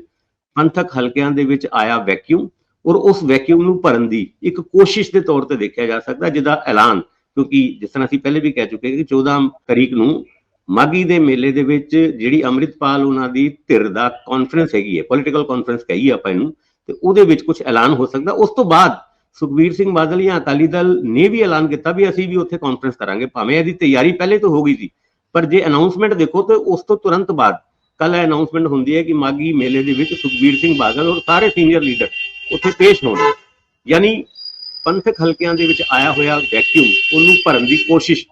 ਪੰਥਕ ਹਲਕਿਆਂ ਦੇ ਵਿੱਚ ਆਇਆ ਵੈਕਿਊਮ ਔਰ ਉਸ ਵੈਕਿਊਮ ਨੂੰ ਭਰਨ ਦੀ ਇੱਕ ਕੋਸ਼ਿਸ਼ ਦੇ ਤੌਰ ਤੇ ਦੇਖਿਆ ਜਾ ਸਕਦਾ, ਜਿਹਦਾ ਐਲਾਨ, ਕਿਉਂਕਿ ਜਿਸ ਤਰ੍ਹਾਂ ਅਸੀਂ ਪਹਿਲੇ ਵੀ ਕਹਿ ਚੁੱਕੇ ਕਿ 14 ਤਰੀਕ ਨੂੰ ਮਾਗੀ ਦੇ ਮੇਲੇ ਦੇ ਵਿੱਚ ਜਿਹੜੀ ਅੰਮ੍ਰਿਤਪਾਲ ਉਹਨਾਂ ਦੀ ਧਿਰ ਦਾ ਕਾਨਫਰੰਸ ਹੈਗੀ ਹੈ ਪੋਲੀਟੀਕਲ ਕਾਨਫਰੰਸ ਕਹੀ ਆਪਾਂ ਇਹਨੂੰ, ਤੇ ਉਹਦੇ ਵਿੱਚ ਕੁਝ ਐਲਾਨ ਹੋ ਸਕਦਾ। ਉਸ ਤੋਂ ਬਾਅਦ ਸੁਖਬੀਰ ਸਿੰਘ ਬਾਦਲ ਜਾਂ ਅਕਾਲੀ ਦਲ ਨੇ ਵੀ ਐਲਾਨ ਕੀਤਾ ਵੀ ਅਸੀਂ ਵੀ ਉੱਥੇ ਕਾਨਫਰੰਸ ਕਰਾਂਗੇ, ਭਾਵੇਂ ਇਹਦੀ ਤਿਆਰੀ ਪਹਿਲੇ ਤੋਂ ਹੋ ਗਈ ਸੀ, ਪਰ ਜੇ ਅਨਾਉਂਸਮੈਂਟ ਦੇਖੋ ਤੇ ਉਸ ਤੋਂ ਤੁਰੰਤ ਬਾਅਦ ਕੱਲ ਇਹ ਅਨਾਉਂਸਮੈਂਟ ਹੁੰਦੀ ਹੈ ਕਿ ਮਾਗੀ ਮੇਲੇ ਦੇ ਵਿੱਚ ਸੁਖਬੀਰ ਸਿੰਘ ਬਾਦਲ ਔਰ ਸਾਰੇ ਸੀਨੀਅਰ ਲੀਡਰ ਉੱਥੇ ਪੇਸ਼ ਹੋਣਗੇ। ਯਾਨੀ ਪੰਥਕ ਹਲਕਿਆਂ ਦੇ ਵਿੱਚ ਆਇਆ ਹੋਇਆ ਵੈਕਿਊਮ ਉਹਨੂੰ ਭਰਨ ਦੀ ਕੋਸ਼ਿਸ਼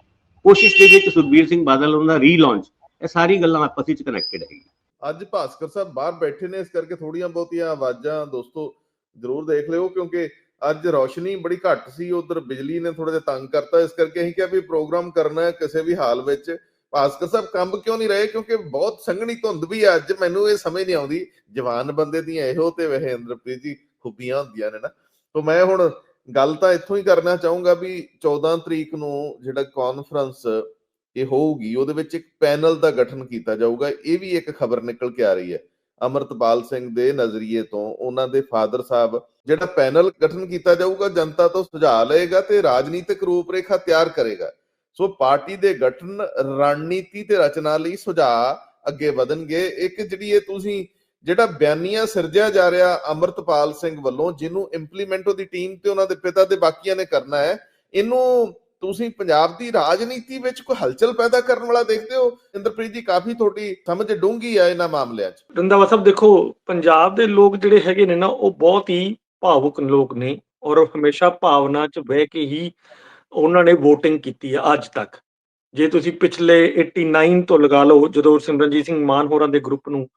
ਕੋਸ਼ਿਸ਼ ਦੇ ਵਿੱਚ ਸੁਖਬੀਰ ਸਿੰਘ ਬਾਦਲ ਉਹਨਾਂ ਦਾ ਰੀਲਾਂਚ ਇਹ ਸਾਰੀ ਗੱਲਾਂ ਆਪਸ ਵਿੱਚ ਕਨੈਕਟਡ ਹੈਗੀ ਅੱਜ ਭਾਸਕਰ ਸਾਹਿਬ ਬਾਹਰ ਬੈਠੇ ਨੇ, ਇਸ ਕਰਕੇ ਥੋੜੀਆਂ ਬਹੁਤੀਆਂ ਆਵਾਜ਼ਾਂ ਦੋਸਤੋ ਜ਼ਰੂਰ ਦੇਖ ਲਿਓ, ਕਿਉਂਕਿ ਅੱਜ ਰੌਸ਼ਨੀ ਬੜੀ ਘੱਟ ਸੀ, ਉਧਰ ਬਿਜਲੀ ਨੇ ਥੋੜਾ ਜਿਹਾ ਤੰਗ ਕਰਤਾ, ਇਸ ਕਰਕੇ ਅਸੀਂ ਕਿਹਾ ਵੀ ਪ੍ਰੋਗਰਾਮ ਕਰਨਾ ਹੈ ਕਿਸੇ ਵੀ ਹਾਲ ਵਿੱਚ। ਭਾਸਕਰ ਸਾਹਿਬ ਕੰਮ ਕਿਉਂ ਨਹੀਂ ਰਹੇ? ਕਿਉਂਕਿ ਬਹੁਤ ਸੰਘਣੀ ਧੁੰਦ ਵੀ ਹੈ, ਅੱਜ ਮੈਨੂੰ ਇਹ ਸਮਝ ਨਹੀਂ ਆਉਂਦੀ। ਜਵਾਨ ਬੰਦੇ ਦੀਆਂ ਇਹੋ ਤੇ ਵਹਿ ਇੰਦਰਪ੍ਰੀਤ ਜੀ ਖੂਬੀਆਂ ਹੁੰਦੀਆਂ ਨੇ ਨਾ। ਤੋਂ ਮੈਂ ਹੁਣ ਗੱਲ ਤਾਂ ਇੱਥੋਂ ਹੀ ਕਰਨਾ ਚਾਹੂੰਗਾ ਵੀ 14 ਤਰੀਕ ਨੂੰ ਜਿਹੜਾ ਕਾਨਫਰੰਸ ਇਹ ਹੋਊਗੀ, ਉਹਦੇ ਵਿੱਚ ਇੱਕ ਪੈਨਲ ਦਾ ਗਠਨ ਕੀਤਾ ਜਾਊਗਾ। ਇਹ ਵੀ ਇੱਕ ਖਬਰ ਨਿਕਲ ਕੇ ਆ ਰਹੀ ਹੈ। ਅਮਰਤਪਾਲ ਸਿੰਘ ਦੇ ਨਜ਼ਰੀਏ ਤੋਂ ਉਹਨਾਂ ਦੇ ਫਾਦਰ ਸਾਹਿਬ ਜਿਹੜਾ ਪੈਨਲ ਗਠਨ ਕੀਤਾ ਜਾਊਗਾ, ਜਨਤਾ ਤੋਂ ਸੁਝਾਅ ਲਏਗਾ ਤੇ ਰਾਜਨੀਤਿਕ ਰੂਪਰੇਖਾ ਤਿਆਰ ਕਰੇਗਾ। ਸੋ ਪਾਰਟੀ ਦੇ ਗਠਨ, ਰਣਨੀਤੀ ਤੇ ਰਚਨਾ ਲਈ ਸੁਝਾਅ ਅੱਗੇ ਵਧਣਗੇ। ਇੱਕ ਜਿਹੜੀ ਇਹ ਤੁਸੀਂ ਜਿਹੜਾ ਬਿਆਨੀਆਂ ਸਿਰਜਿਆ ਜਾ ਰਿਹਾ ਅਮਰਤਪਾਲ ਸਿੰਘ ਵੱਲੋਂ, ਜਿਹਨੂੰ ਇੰਪਲੀਮੈਂਟ ਉਹਦੀ ਟੀਮ ਤੇ ਉਹਨਾਂ ਦੇ ਪਿਤਾ ਦੇ ਬਾਕੀਆਂ ਨੇ ਕਰਨਾ ਹੈ, ਇਹਨੂੰ ਤੁਸੀਂ ਪੰਜਾਬ ਦੀ ਰਾਜਨੀਤੀ ਵਿੱਚ ਕੋਈ ਹਲਚਲ ਪੈਦਾ ਕਰਨ ਵਾਲਾ ਦੇਖਦੇ ਹੋ? ਇੰਦਰਪ੍ਰੀਤ ਜੀ, ਕਾਫੀ ਤੁਹਾਡੀ ਸਮਝ ਡੂੰਗੀ ਆ ਇਹਨਾਂ ਮਾਮਲਿਆਂ 'ਚ। ਰੰਦਾਵਾ ਸਾਹਿਬ, ਦੇਖੋ, ਪੰਜਾਬ ਦੇ ਲੋਕ ਜਿਹੜੇ ਹੈਗੇ ਨੇ ਨਾ, ਉਹ ਬਹੁਤ ਹੀ ਭਾਵੁਕ ਲੋਕ ਨੇ ਔਰ ਹਮੇਸ਼ਾ ਭਾਵਨਾ 'ਚ ਬਹਿ ਕੇ ਹੀ ਉਹਨਾਂ ਨੇ VOTING ਕੀਤੀ ਹੈ ਅੱਜ ਤੱਕ। ਜੇ ਤੁਸੀਂ ਪਿਛਲੇ 89 ਤੋਂ ਲਗਾ ਲਓ, ਜਦੋਂ ਸਿਮਰਨਜੀਤ ਸਿੰਘ ਮਾਨ ਹੋਰਾਂ ਦੇ ਗਰੁੱਪ ਨੂੰ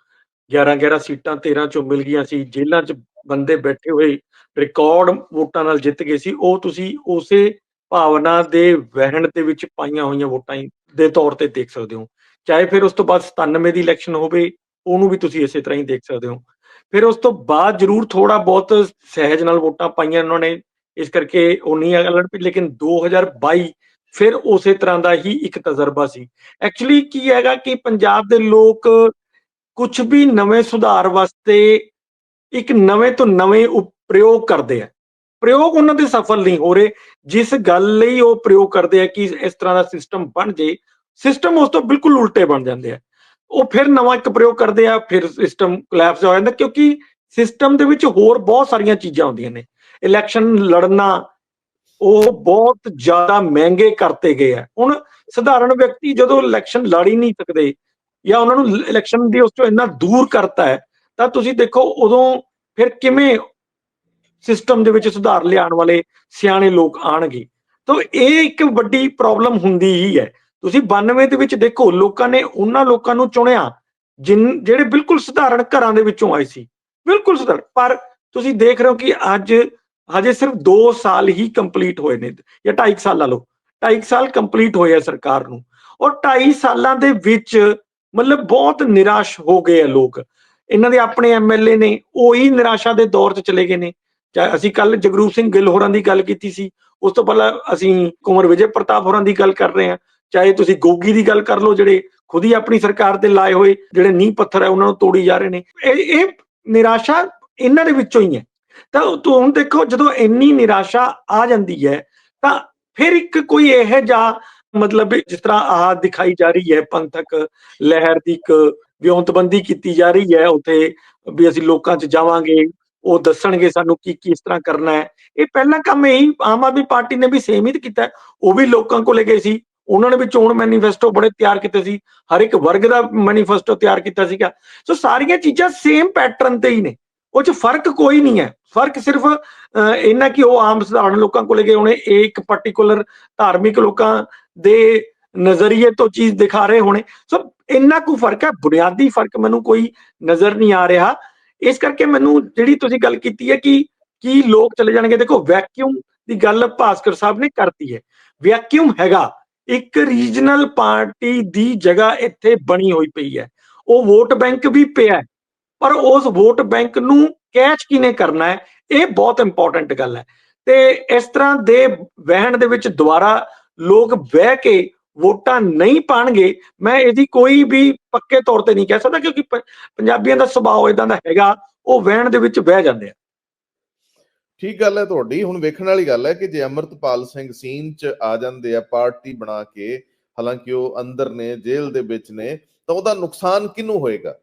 11 11 ਸੀਟਾਂ 13 ਚੋਂ ਮਿਲ ਗਈਆਂ ਸੀ, ਜੇਲ੍ਹਾਂ 'ਚ ਬੰਦੇ ਬੈਠੇ ਹੋਏ ਰਿਕਾਰਡ ਵੋਟਾਂ ਨਾਲ ਜਿੱਤ ਗਏ ਸੀ, ਉਹ ਤੁਸੀਂ ਉਸੇ ਭਾਵਨਾ ਦੇ ਵਹਿਣ ਦੇ ਵਿੱਚ ਪਾਈਆਂ ਹੋਈਆਂ ਵੋਟਾਂ ਦੇ ਤੌਰ ਤੇ ਦੇਖ ਸਕਦੇ ਹੋ। ਚਾਹੇ ਫਿਰ ਉਸ ਤੋਂ ਬਾਅਦ 97 ਦੀ ਇਲੈਕਸ਼ਨ ਹੋਵੇ, ਉਹਨੂੰ ਵੀ ਤੁਸੀਂ ਇਸੇ ਤਰ੍ਹਾਂ ਹੀ ਦੇਖ ਸਕਦੇ ਹੋ। ਫਿਰ ਉਸ ਤੋਂ ਬਾਅਦ ਜ਼ਰੂਰ ਥੋੜਾ ਬਹੁਤ ਸਹਿਜ ਨਾਲ ਵੋਟਾਂ ਪਾਈਆਂ ਉਹਨਾਂ ਨੇ, ਇਸ ਕਰਕੇ ਉਹ ਨਹੀਂ ਅਗਲੜ ਪਈ, ਲੇਕਿਨ 2022 ਫਿਰ ਉਸੇ ਤਰ੍ਹਾਂ ਦਾ ਹੀ ਇੱਕ ਤਜਰਬਾ ਸੀ। ਐਕਚੁਅਲੀ ਕੀ ਹੈਗਾ ਕਿ ਪੰਜਾਬ ਦੇ ਲੋਕ ਕੁਝ ਵੀ ਨਵੇਂ ਸੁਧਾਰ ਵਾਸਤੇ ਇੱਕ ਨਵੇਂ ਤੋਂ ਨਵੇਂ ਉਪ- ਪ੍ਰਯੋਗ ਕਰਦੇ ਆ। ਪ੍ਰਯੋਗ ਉਹਨਾਂ ਦੇ ਸਫਲ ਨਹੀਂ ਹੋ ਰਹੇ, ਜਿਸ ਗੱਲ ਲਈ ਉਹ ਪ੍ਰਯੋਗ ਕਰਦੇ ਆ ਕਿ ਇਸ ਤਰ੍ਹਾਂ ਦਾ ਸਿਸਟਮ ਬਣ ਜੇ ਸਿਸਟਮ ਉਸ ਤੋਂ ਬਿਲਕੁਲ ਉਲਟੇ ਬਣ ਜਾਂਦੇ ਆ। ਉਹ ਫਿਰ ਨਵਾਂ ਇੱਕ ਪ੍ਰਯੋਗ ਕਰਦੇ ਆ, ਫਿਰ ਸਿਸਟਮ ਕੋਲੈਪਸ ਹੋ ਜਾਂਦਾ ਕਿਉਂਕਿ ਸਿਸਟਮ ਦੇ ਵਿੱਚ ਹੋਰ ਬਹੁਤ ਸਾਰੀਆਂ ਚੀਜ਼ਾਂ ਹੁੰਦੀਆਂ ਨੇ। ਇਲੈਕਸ਼ਨ ਲੜਨਾ, ਉਹ ਬਹੁਤ ਜ਼ਿਆਦਾ ਮਹਿੰਗੇ ਕਰਤੇ ਗਏ ਆ। ਹੁਣ ਸਧਾਰਨ ਵਿਅਕਤੀ ਜਦੋਂ ਇਲੈਕਸ਼ਨ ਲੜ ਹੀ ਨਹੀਂ ਸਕਦੇ ਜਾਂ ਉਹਨਾਂ ਨੂੰ ਇਲੈਕਸ਼ਨ ਦੀ ਉਸ ਤੋਂ ਇੰਨਾ ਦੂਰ ਕਰਤਾ ਹੈ, ਤਾਂ ਤੁਸੀਂ ਦੇਖੋ ਉਦੋਂ ਫਿਰ ਕਿਵੇਂ ਸਿਸਟਮ ਦੇ ਵਿੱਚ ਸੁਧਾਰ ਲਿਆਉਣ ਵਾਲੇ ਸਿਆਣੇ ਲੋਕ ਆਣਗੇ ਤਾਂ ਇਹ ਇੱਕ ਵੱਡੀ ਪ੍ਰੋਬਲਮ ਹੁੰਦੀ ਹੀ ਹੈ। ਤੁਸੀਂ 92 ਦੇ ਵਿੱਚ ਦੇਖੋ, ਲੋਕਾਂ ਨੇ ਉਹਨਾਂ ਲੋਕਾਂ ਨੂੰ ਚੁਣਿਆ ਜਿਨ, ਜਿਹੜੇ ਬਿਲਕੁਲ ਸਧਾਰਨ ਘਰਾਂ ਦੇ ਵਿੱਚੋਂ ਆਏ ਸੀ। ਬਿਲਕੁਲ ਸਧਾਰਨ। ਪਰ ਤੁਸੀਂ ਦੇਖ ਰਹੇ ਹੋ ਕਿ ਅੱਜ ਹਜੇ ਸਿਰਫ 2 ਸਾਲ ਹੀ ਕੰਪਲੀਟ ਹੋਏ ਨੇ, ਜਾਂ 2.5 ਸਾਲ ਲਾ ਲਓ। 2.5 ਸਾਲ ਕੰਪਲੀਟ ਹੋਏ ਆ ਸਰਕਾਰ ਨੂੰ। ਔਰ 2.5 ਸਾਲਾਂ ਦੇ ਵਿੱਚ ਮਤਲਬ ਬਹੁਤ ਨਿਰਾਸ਼ ਹੋ ਗਏ ਆ ਲੋਕ। ਇਹਨਾਂ ਦੇ ਆਪਣੇ ਐਮਐਲਏ ਨੇ, ਉਹੀ ਨਿਰਾਸ਼ਾ ਦੇ ਦੌਰ 'ਚ ਚਲੇ ਗਏ ਨੇ। ਚਾਹੇ ਅਸੀਂ ਕੱਲ ਜਗਰੂਪ ਸਿੰਘ ਗਿੱਲ ਹੋਰਾਂ ਦੀ ਗੱਲ ਕੀਤੀ ਸੀ, ਉਸ ਤੋਂ ਪਹਿਲਾਂ ਅਸੀਂ ਕੁਮਰ ਵਿਜੇ ਪ੍ਰਤਾਪ ਹੋਰਾਂ ਦੀ ਗੱਲ ਕਰ ਰਹੇ ਹਾਂ। ਚਾਹੇ ਤੁਸੀਂ ਗੋਗੀ ਦੀ ਗੱਲ ਕਰ ਲਓ, ਜਿਹੜੇ ਖੁਦ ਹੀ ਆਪਣੀ ਸਰਕਾਰ ਤੇ ਲਾਏ ਹੋਏ ਜਿਹੜੇ ਨੀਂਹ ਪੱਥਰ ਹੈ, ਉਹਨਾਂ ਨੂੰ ਤੋੜੀ ਜਾ ਰਹੇ ਨੇ। ਇਹ ਇਹ ਨਿਰਾਸ਼ਾ ਇਹਨਾਂ ਦੇ ਵਿੱਚੋਂ ਹੀ ਹੈ। ਤਾਂ ਤੂੰ ਹੁਣ ਦੇਖੋ, ਜਦੋਂ ਇੰਨੀ ਨਿਰਾਸ਼ਾ ਆ ਜਾਂਦੀ ਹੈ, ਤਾਂ ਫਿਰ ਇੱਕ ਕੋਈ ਇਹ ਜਿਹਾ ਮਤਲਬ ਜਿਸ ਤਰ੍ਹਾਂ ਆ ਦਿਖਾਈ ਜਾ ਰਹੀ ਹੈ, ਪੰਥਕ ਲਹਿਰ ਦੀ ਇੱਕ ਵਿਉਂਤਬੰਦੀ ਕੀਤੀ ਜਾ ਰਹੀ ਹੈ, ਉਥੇ ਵੀ ਅਸੀਂ ਲੋਕਾਂ 'ਚ ਜਾਵਾਂਗੇ ਉਹ ਦੱਸਣਗੇ ਸਾਨੂੰ ਕੀ ਕਿਸ ਤਰ੍ਹਾਂ ਕਰਨਾ ਹੈ। ਇਹ ਪਹਿਲਾ ਕੰਮ ਇਹੀ ਆਮ ਆਦਮੀ ਪਾਰਟੀ ਨੇ ਵੀ ਸੇਮ ਹੀ। ਕੀਤਾ ਉਹ ਵੀ ਲੋਕਾਂ ਕੋਲੇ ਗਏ ਸੀ। ਉਹਨਾਂ ਨੇ ਵੀ ਚੋਣ ਮੈਨੀਫੈਸਟੋ ਬੜੇ ਤਿਆਰ ਕੀਤੇ ਸੀ। ਹਰ ਇੱਕ ਵਰਗ ਦਾ ਮੈਨੀਫੈਸਟੋ ਤਿਆਰ ਕੀਤਾ ਸੀਗਾ। ਸੋ ਸਾਰੀਆਂ ਚੀਜ਼ਾਂ ਸੇਮ ਪੈਟਰਨ ਤੇ ਹੀ ਨੇ। ਉਹ ਚ ਫ਼ਰਕ ਕੋਈ ਨਹੀਂ ਹੈ। ਫ਼ਰਕ ਸਿਰਫ ਅਹ, ਇੰਨਾ ਕਿ ਉਹ ਆਮ ਸਧਾਰਨ ਲੋਕਾਂ ਕੋਲੇ ਗਏ ਹੋਣੇ। ਇਹ ਇੱਕ ਪਾਰਟਿਕੂਲਰ ਧਾਰਮਿਕ ਲੋਕਾਂ ਦੇ ਨਜ਼ਰੀਏ ਤੋਂ ਚੀਜ਼ ਦਿਖਾ ਰਹੇ ਹੋਣੇ। ਸੋ ਇੰਨਾ ਕੁ ਫ਼ਰਕ ਹੈ। ਬੁਨਿਆਦੀ ਫ਼ਰਕ ਮੈਨੂੰ ਕੋਈ ਨਜ਼ਰ ਨਹੀਂ ਆ ਰਿਹਾ। ਇਸ ਕਰਕੇ ਮੈਨੂੰ ਜਿਹੜੀ ਤੁਸੀਂ ਗੱਲ ਕੀਤੀ ਹੈ ਕਿ ਕੀ ਲੋਕ ਚਲੇ ਜਾਣਗੇ, ਦੇਖੋ ਵੈਕਿਊਮ ਦੀ ਗੱਲ ਭਾਸਕਰ ਸਾਹਿਬ ਨੇ ਕਰਤੀ ਹੈ। ਵੈਕਿਊਮ ਹੈਗਾ, ਇੱਕ ਰੀਜਨਲ ਪਾਰਟੀ ਦੀ ਜਗ੍ਹਾ ਇੱਥੇ ਬਣੀ ਹੋਈ ਪਈ ਹੈ। ਉਹ ਵੋਟ ਬੈਂਕ ਵੀ ਪਿਆ ਪਰ ਉਸ ਵੋਟ ਬੈਂਕ ਨੂੰ ਕੈਚ ਕਿਨੇ ਕਰਨਾ ਹੈ? ਇਹ ਬਹੁਤ ਇੰਪੋਰਟੈਂਟ ਗੱਲ ਹੈ। ਤੇ ਇਸ ਤਰ੍ਹਾਂ ਦੇ ਵਹਿਣ ਦੇ ਵਿੱਚ ਦੁਬਾਰਾ ਲੋਕ ਬਹਿ ਕੇ ਵੋਟਾਂ ਨਹੀਂ ਪਾਣਗੇ, ਮੈਂ ਇਹਦੀ ਕੋਈ ਵੀ ਪੱਕੇ ਤੌਰ ਤੇ ਨਹੀਂ ਕਹਿ ਸਕਦਾ ਕਿਉਂਕਿ ਪੰਜਾਬੀਆਂ ਦਾ ਸੁਭਾਅ ਇਦਾਂ ਦਾ ਹੈਗਾ, ਉਹ ਵਹਿਣ ਦੇ ਵਿੱਚ ਬਹਿ ਜਾਂਦੇ ਆ। ਠੀਕ ਗੱਲ ਹੈ ਤੁਹਾਡੀ, ਹੁਣ ਵੇਖਣ ਵਾਲੀ ਗੱਲ ਹੈ ਕਿ ਜੇ ਅਮਰਤਪਾਲ ਸਿੰਘ ਸੀਨ ਚ ਆ ਜਾਂਦੇ ਆ ਪਾਰਟੀ ਬਣਾ ਕੇ, ਹਾਲਾਂਕਿ ਉਹ ਅੰਦਰ ਨੇ, ਜੇਲ੍ਹ ਦੇ ਵਿੱਚ ਨੇ, ਤਾਂ ਉਹਦਾ ਨੁਕਸਾਨ ਕਿਹਨੂੰ ਹੋਏਗਾ?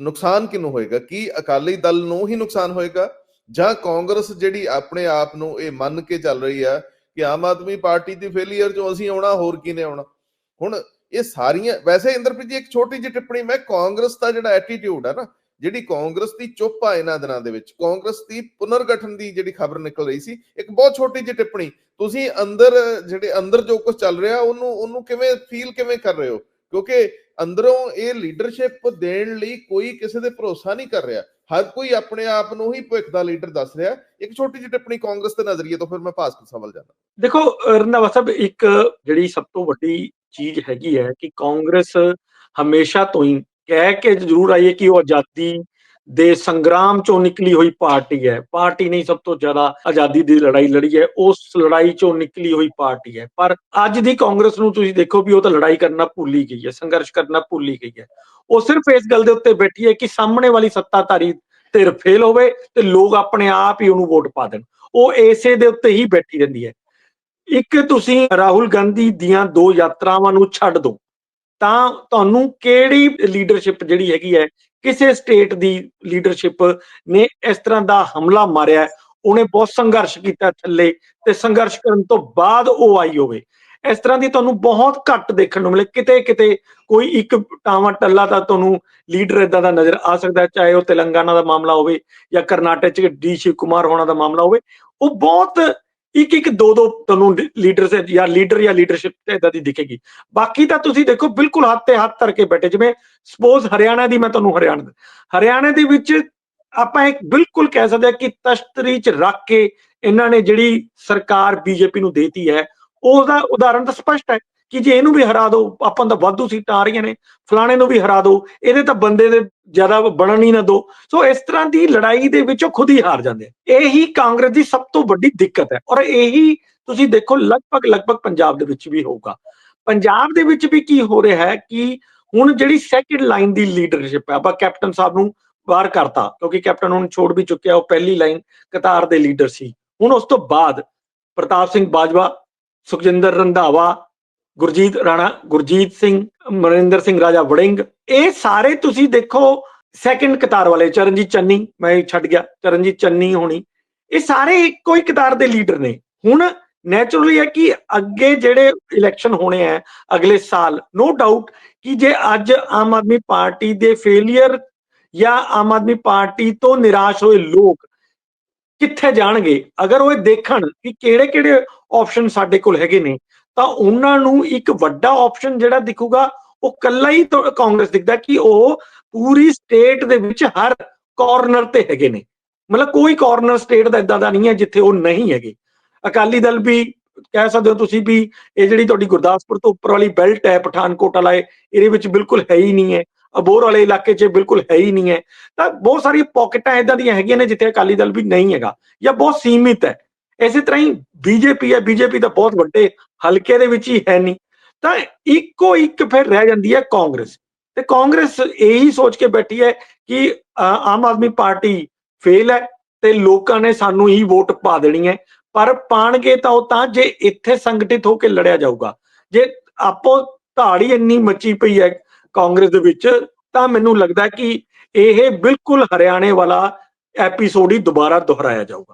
ਨੁਕਸਾਨ ਕਿਹਨੂੰ ਹੋਏਗਾ? ਕੀ ਅਕਾਲੀ ਦਲ ਨੂੰ ਹੀ ਨੁਕਸਾਨ ਹੋਏਗਾ? ਜਾਂ ਕਾਂਗਰਸ ਜਿਹੜੀ ਆਪਣੇ ਆਪ ਨੂੰ ਇਹ ਮੰਨ ਕੇ ਚੱਲ ਰਹੀ ਆ ਕਿ ਆਮ ਆਦਮੀ ਪਾਰਟੀ ਦੀ ਫੇਲਿਅਰ ਚੋਂ ਅਸੀਂ ਆਉਣਾ, ਹੋਰ ਕਿਨੇ ਆਉਣਾ? ਹੁਣ ਇਹ ਸਾਰੀਆਂ, ਵੈਸੇ ਇੰਦਰਪ੍ਰੀਤ ਜੀ, ਇੱਕ ਛੋਟੀ ਜਿਹੀ ਟਿੱਪਣੀ, ਮੈਂ ਕਾਂਗਰਸ ਦਾ ਜਿਹੜਾ ਐਟੀਟਿਊਡ ਹੈ ਨਾ, ਜਿਹੜੀ ਕਾਂਗਰਸ ਦੀ ਚੁੱਪ ਆ ਇਹਨਾਂ ਦਿਨਾਂ ਦੇ ਵਿੱਚ, ਕਾਂਗਰਸ ਦੀ ਪੁਨਰਗਠਨ ਦੀ ਜਿਹੜੀ ਖਬਰ ਨਿਕਲ ਰਹੀ ਸੀ, ਇੱਕ ਬਹੁਤ ਛੋਟੀ ਜਿਹੀ ਟਿੱਪਣੀ, ਤੁਸੀਂ ਅੰਦਰ, ਜਿਹੜੇ ਅੰਦਰ ਜੋ ਕੁਝ ਚੱਲ ਰਿਹਾ, ਉਹਨੂੰ ਉਹਨੂੰ ਕਿਵੇਂ ਫੀਲ ਕਿਵੇਂ ਕਰ ਰਹੇ ਹੋ? ਕਿਉਂਕਿ ਅੰਦਰੋਂ ਇਹ ਲੀਡਰਸ਼ਿਪ ਦੇਣ ਲਈ ਕੋਈ ਕਿਸੇ ਦੇ ਭਰੋਸਾ ਨਹੀਂ ਕਰ ਰਿਹਾ। ਹਰ ਕੋਈ ਆਪਣੇ ਆਪ ਨੂੰ ਹੀ ਭਵਿੱਖ ਦਾ ਲੀਡਰ ਦੱਸ ਰਿਹਾ। ਇੱਕ ਛੋਟੀ ਜਿਹੀ ਟਿੱਪਣੀ ਕਾਂਗਰਸ ਦੇ ਨਜ਼ਰੀਏ ਤੋਂ ਫਿਰ ਮੈਂ ਭਾਸਕਰ ਸਵਾਲ ਜਾਂਦਾ। ਦੇਖੋ, ਰੰਧਾਵਾ ਸਾਹਿਬ, ਇੱਕ ਜਿਹੜੀ ਸਭ ਤੋਂ ਵੱਡੀ ਚੀਜ਼ ਹੈਗੀ ਹੈ ਕਿ ਕਾਂਗਰਸ ਹਮੇਸ਼ਾ ਤੋਂ ਹੀ ਕਹਿ ਕੇ ਜ਼ਰੂਰ ਆਈਏ ਕਿ ਉਹ ਆਜ਼ਾਦੀ ਦੇ ਸੰਗਰਾਮ ਚੋਂ ਨਿਕਲੀ ਹੋਈ ਪਾਰਟੀ ਹੈ। ਪਾਰਟੀ ਨਹੀਂ, ਸਭ ਤੋਂ ਜ਼ਿਆਦਾ ਆਜ਼ਾਦੀ ਦੀ ਲੜਾਈ ਲੜੀ ਹੈ। ਉਸ ਲੜਾਈ ਚੋਂ ਨਿਕਲੀ ਹੋਈ ਪਾਰਟੀ ਹੈ। ਪਰ ਅੱਜ ਦੀ ਕਾਂਗਰਸ ਨੂੰ ਤੁਸੀਂ ਦੇਖੋ ਵੀ ਉਹ ਤਾਂ ਲੜਾਈ ਕਰਨਾ ਭੁੱਲ ਹੀ ਗਈ ਹੈ, ਸੰਘਰਸ਼ ਕਰਨਾ ਭੁੱਲ ਹੀ ਗਈ ਹੈ। ਉਹ ਸਿਰਫ ਇਸ ਗੱਲ ਦੇ ਉੱਤੇ ਬੈਠੀ ਹੈ ਕਿ ਸਾਹਮਣੇ ਵਾਲੀ ਸੱਤਾਧਾਰੀ ਧਿਰ ਫੇਲ ਹੋਵੇ ਤੇ ਲੋਕ ਆਪਣੇ ਆਪ ਹੀ ਉਹਨੂੰ ਵੋਟ ਪਾ ਦੇਣ। ਉਹ ਏਸੇ ਦੇ ਉੱਤੇ ਹੀ ਬੈਠੀ ਰਹਿੰਦੀ ਹੈ। ਇੱਕ ਤੁਸੀਂ ਰਾਹੁਲ ਗਾਂਧੀ ਦੀਆਂ ਦੋ ਯਾਤਰਾਵਾਂ ਨੂੰ ਛੱਡ ਦਿਓ ਤਾਂ ਤੁਹਾਨੂੰ ਕਿਹੜੀ ਲੀਡਰਸ਼ਿਪ ਜਿਹੜੀ ਹੈਗੀ ਹੈ ਕਿਸੇ ਸਟੇਟ ਦੀ ਲੀਡਰਸ਼ਿਪ ਨੇ ਇਸ ਤਰ੍ਹਾਂ ਦਾ ਹਮਲਾ ਮਾਰਿਆ ਉਹਨੇ ਬਹੁਤ ਸੰਘਰਸ਼ ਕੀਤਾ ਥੱਲੇ ਤੇ ਸੰਘਰਸ਼ ਕਰਨ ਤੋਂ ਬਾਅਦ ਉਹ ਆਈ ਹੋਵੇ। ਇਸ ਤਰ੍ਹਾਂ ਦੀ ਤੁਹਾਨੂੰ ਬਹੁਤ ਘੱਟ ਦੇਖਣ ਨੂੰ ਮਿਲੇ, ਕਿਤੇ ਕਿਤੇ ਕੋਈ ਇੱਕ ਟਾਵਾਂ ਟੱਲਾ ਤਾਂ ਤੁਹਾਨੂੰ ਲੀਡਰ ਇਦਾਂ ਦਾ ਨਜ਼ਰ ਆ ਸਕਦਾ ਚਾਹੇ ਉਹ ਤੇਲੰਗਾਨਾ ਦਾ ਮਾਮਲਾ ਹੋਵੇ ਜਾਂ ਕਰਨਾਟਕ ਚ ਡੀ ਸ਼ਿਵ ਕੁਮਾਰ ਹੋਣਾ ਦਾ ਮਾਮਲਾ ਹੋਵੇ, ਉਹ ਬਹੁਤ ਇੱਕ ਇੱਕ ਦੋ ਦੋ ਤੁਹਾਨੂੰ ਲੀਡਰ ਜਾਂ ਲੀਡਰ ਜਾਂ ਲੀਡਰਸ਼ਿਪ ਤੇ ਇਦਾਂ ਦੀ ਦਿਖੇਗੀ। ਬਾਕੀ ਤਾਂ ਤੁਸੀਂ ਦੇਖੋ, ਬਿਲਕੁਲ ਹੱਥ ਤੇ ਹੱਥ ਧਰ ਕੇ ਬੈਠੇ, ਜਿਵੇਂ ਸਪੋਜ਼ ਹਰਿਆਣਾ ਦੀ ਮੈਂ ਤੁਹਾਨੂੰ ਹਰਿਆਣਾ ਹਰਿਆਣਾ ਦੇ ਵਿੱਚ ਆਪਾਂ ਇੱਕ ਬਿਲਕੁਲ ਕਹਿ ਸਕਦੇ ਹਾਂ ਕਿ ਤਸ਼ਤਰੀ ਚ ਰੱਖ ਕੇ ਇਹਨਾਂ ਨੇ ਜਿਹੜੀ ਸਰਕਾਰ ਬੀਜੇਪੀ ਨੂੰ ਦੇਤੀ ਹੈ, ਉਹਦਾ ਉਦਾਹਰਣ ਤਾਂ ਸਪਸ਼ਟ ਹੈ। ਕਿ ਜੇ ਇਹਨੂੰ ਵੀ ਹਰਾ ਦਿਓ, ਆਪਾਂ ਤਾਂ ਵਾਧੂ ਸੀਟਾਂ ਆ ਰਹੀਆਂ ਨੇ, ਫਲਾਣੇ ਨੂੰ ਵੀ ਹਰਾ ਦਿਓ, ਇਹਦੇ ਤਾਂ ਬੰਦੇ ਦੇ ਜ਼ਿਆਦਾ ਬਣਨ ਹੀ ਨਾ ਦਿਓ। ਸੋ ਇਸ ਤਰ੍ਹਾਂ ਦੀ ਲੜਾਈ ਦੇ ਵਿੱਚ ਉਹ ਖੁਦ ਹੀ ਹਾਰ ਜਾਂਦੇ ਇਹੀ ਕਾਂਗਰਸ ਦੀ ਸਭ ਤੋਂ ਵੱਡੀ ਦਿੱਕਤ ਹੈ। ਔਰ ਇਹੀ ਤੁਸੀਂ ਦੇਖੋ, ਲਗਭਗ ਲਗਭਗ ਪੰਜਾਬ ਦੇ ਵਿੱਚ ਵੀ ਹੋਊਗਾ। ਪੰਜਾਬ ਦੇ ਵਿੱਚ ਵੀ ਕੀ ਹੋ ਰਿਹਾ ਹੈ ਕਿ ਹੁਣ ਜਿਹੜੀ ਸੈਕਿੰਡ ਲਾਈਨ ਦੀ ਲੀਡਰਸ਼ਿਪ ਹੈ, ਆਪਾਂ ਕੈਪਟਨ ਸਾਹਿਬ ਨੂੰ ਬਾਹਰ ਕਰਤਾ, ਕਿਉਂਕਿ ਕੈਪਟਨ ਹੁਣ ਛੋੜ ਵੀ ਚੁੱਕਿਆ, ਉਹ ਪਹਿਲੀ ਲਾਈਨ ਕਤਾਰ ਦੇ ਲੀਡਰ ਸੀ। ਹੁਣ ਉਸ ਤੋਂ ਬਾਅਦ ਪ੍ਰਤਾਪ ਸਿੰਘ ਬਾਜਵਾ, ਸੁਖਜਿੰਦਰ ਰੰਧਾਵਾ ਗੁਰਜੀਤ ਰਾਣਾ, ਗੁਰਜੀਤ ਸਿੰਘ ਮਨਿੰਦਰ ਸਿੰਘ, ਰਾਜਾ ਵੜਿੰਗ, ਇਹ ਸਾਰੇ ਤੁਸੀਂ ਦੇਖੋ ਸੈਕੰਡ ਕਤਾਰ ਵਾਲੇ, ਚਰਨਜੀਤ ਚੰਨੀ, ਮੈਂ ਛੱਡ ਗਿਆ, ਚਰਨਜੀਤ ਚੰਨੀ ਹੋਣੀ, ਇਹ ਸਾਰੇ ਇੱਕੋ ਹੀ ਕਤਾਰ ਦੇ ਲੀਡਰ ਨੇ। ਹੁਣ ਨੈਚੁਰਲੀ ਹੈ ਕਿ ਅੱਗੇ ਜਿਹੜੇ ਇਲੈਕਸ਼ਨ ਹੋਣੇ ਆ ਅਗਲੇ ਸਾਲ ਨੋ ਡਾਊਟ ਕਿ ਜੇ ਅੱਜ ਆਮ ਆਦਮੀ ਪਾਰਟੀ ਦੇ ਫੇਲਿਅਰ ਜਾਂ ਆਮ ਆਦਮੀ ਪਾਰਟੀ ਤੋਂ ਨਿਰਾਸ਼ ਹੋਏ ਲੋਕ ਕਿੱਥੇ ਜਾਣਗੇ? ਅਗਰ ਉਹ ਇਹ ਦੇਖਣ ਕਿ ਕਿਹੜੇ ਕਿਹੜੇ ਆਪਸ਼ਨ ਸਾਡੇ ਕੋਲ ਹੈਗੇ ਨੇ ਤਾਂ ਉਹਨਾਂ ਨੂੰ ਇੱਕ ਵੱਡਾ ਆਪਸ਼ਨ ਜਿਹੜਾ ਦਿਖੂਗਾ, ਉਹ ਕੱਲਾ ਹੀ ਕਾਂਗਰਸ ਦਿਖਦਾ ਕਿ ਉਹ ਪੂਰੀ ਸਟੇਟ ਦੇ ਵਿੱਚ ਹਰ ਕਾਰਨਰ ਤੇ ਹੈਗੇ ਨੇ। ਮਤਲਬ ਕੋਈ ਕਾਰਨਰ ਸਟੇਟ ਦਾ ਇਦਾਂ ਦਾ ਨਹੀਂ ਹੈ ਜਿੱਥੇ ਉਹ ਨਹੀਂ ਹੈਗੇ। ਅਕਾਲੀ ਦਲ ਵੀ ਕਹਿ ਸਕਦੇ ਹੋ ਤੁਸੀਂ ਵੀ ਇਹ ਜਿਹੜੀ ਤੁਹਾਡੀ ਗੁਰਦਾਸਪੁਰ ਤੋਂ ਉੱਪਰ ਵਾਲੀ ਬੈਲਟ ਹੈ, ਪਠਾਨਕੋਟ ਵਾਲਾ, ਇਹਦੇ ਵਿੱਚ ਬਿਲਕੁਲ ਹੈ ਹੀ ਨਹੀਂ ਹੈ। ਅਬੋਰ ਵਾਲੇ ਇਲਾਕੇ 'ਚ ਬਿਲਕੁਲ ਹੈ ਹੀ ਨਹੀਂ ਹੈ। ਤਾਂ ਬਹੁਤ ਸਾਰੀਆਂ ਪਾਕਟਾਂ ਇਦਾਂ ਦੀਆਂ ਹੈਗੀਆਂ ਨੇ ਜਿੱਥੇ ਅਕਾਲੀ ਦਲ ਵੀ ਨਹੀਂ ਹੈਗਾ ਜਾਂ ਬਹੁਤ ਸੀਮਿਤ ਹੈ। ਇਸੇ ਤਰ੍ਹਾਂ ਹੀ ਬੀਜੇਪੀ ਹੈ ਬੀਜੇਪੀ ਦਾ ਬਹੁਤ ਵੱਡੇ ਹਲਕੇ ਦੇ ਵਿੱਚ ਹੀ ਹੈ ਨਹੀਂ, ਤਾਂ ਇੱਕੋ ਇੱਕ ਫਿਰ ਰਹਿ ਜਾਂਦੀ ਹੈ ਕਾਂਗਰਸ। ਤੇ ਕਾਂਗਰਸ ਇਹੀ ਸੋਚ ਕੇ ਬੈਠੀ ਹੈ ਕਿ ਆਮ ਆਦਮੀ ਪਾਰਟੀ ਫੇਲ ਹੈ ਤੇ ਲੋਕਾਂ ਨੇ ਸਾਨੂੰ ਹੀ ਵੋਟ ਪਾ ਦੇਣੀ ਹੈ। ਪਰ ਪਾਣਗੇ ਤਾਂ ਉਹ ਤਾਂ ਜੇ ਇੱਥੇ ਸੰਗਠਿਤ ਹੋ ਕੇ ਲੜਿਆ ਜਾਊਗਾ। ਜੇ ਆਪੋ ਧਾੜੀ ਇੰਨੀ ਮੱਚੀ ਪਈ ਹੈ ਕਾਂਗਰਸ ਦੇ ਵਿੱਚ, ਤਾਂ ਮੈਨੂੰ ਲੱਗਦਾ ਕਿ ਇਹ ਬਿਲਕੁਲ ਹਰਿਆਣੇ ਵਾਲਾ ਐਪੀਸੋਡ ਹੀ ਦੁਬਾਰਾ ਦੁਹਰਾਇਆ ਜਾਊਗਾ।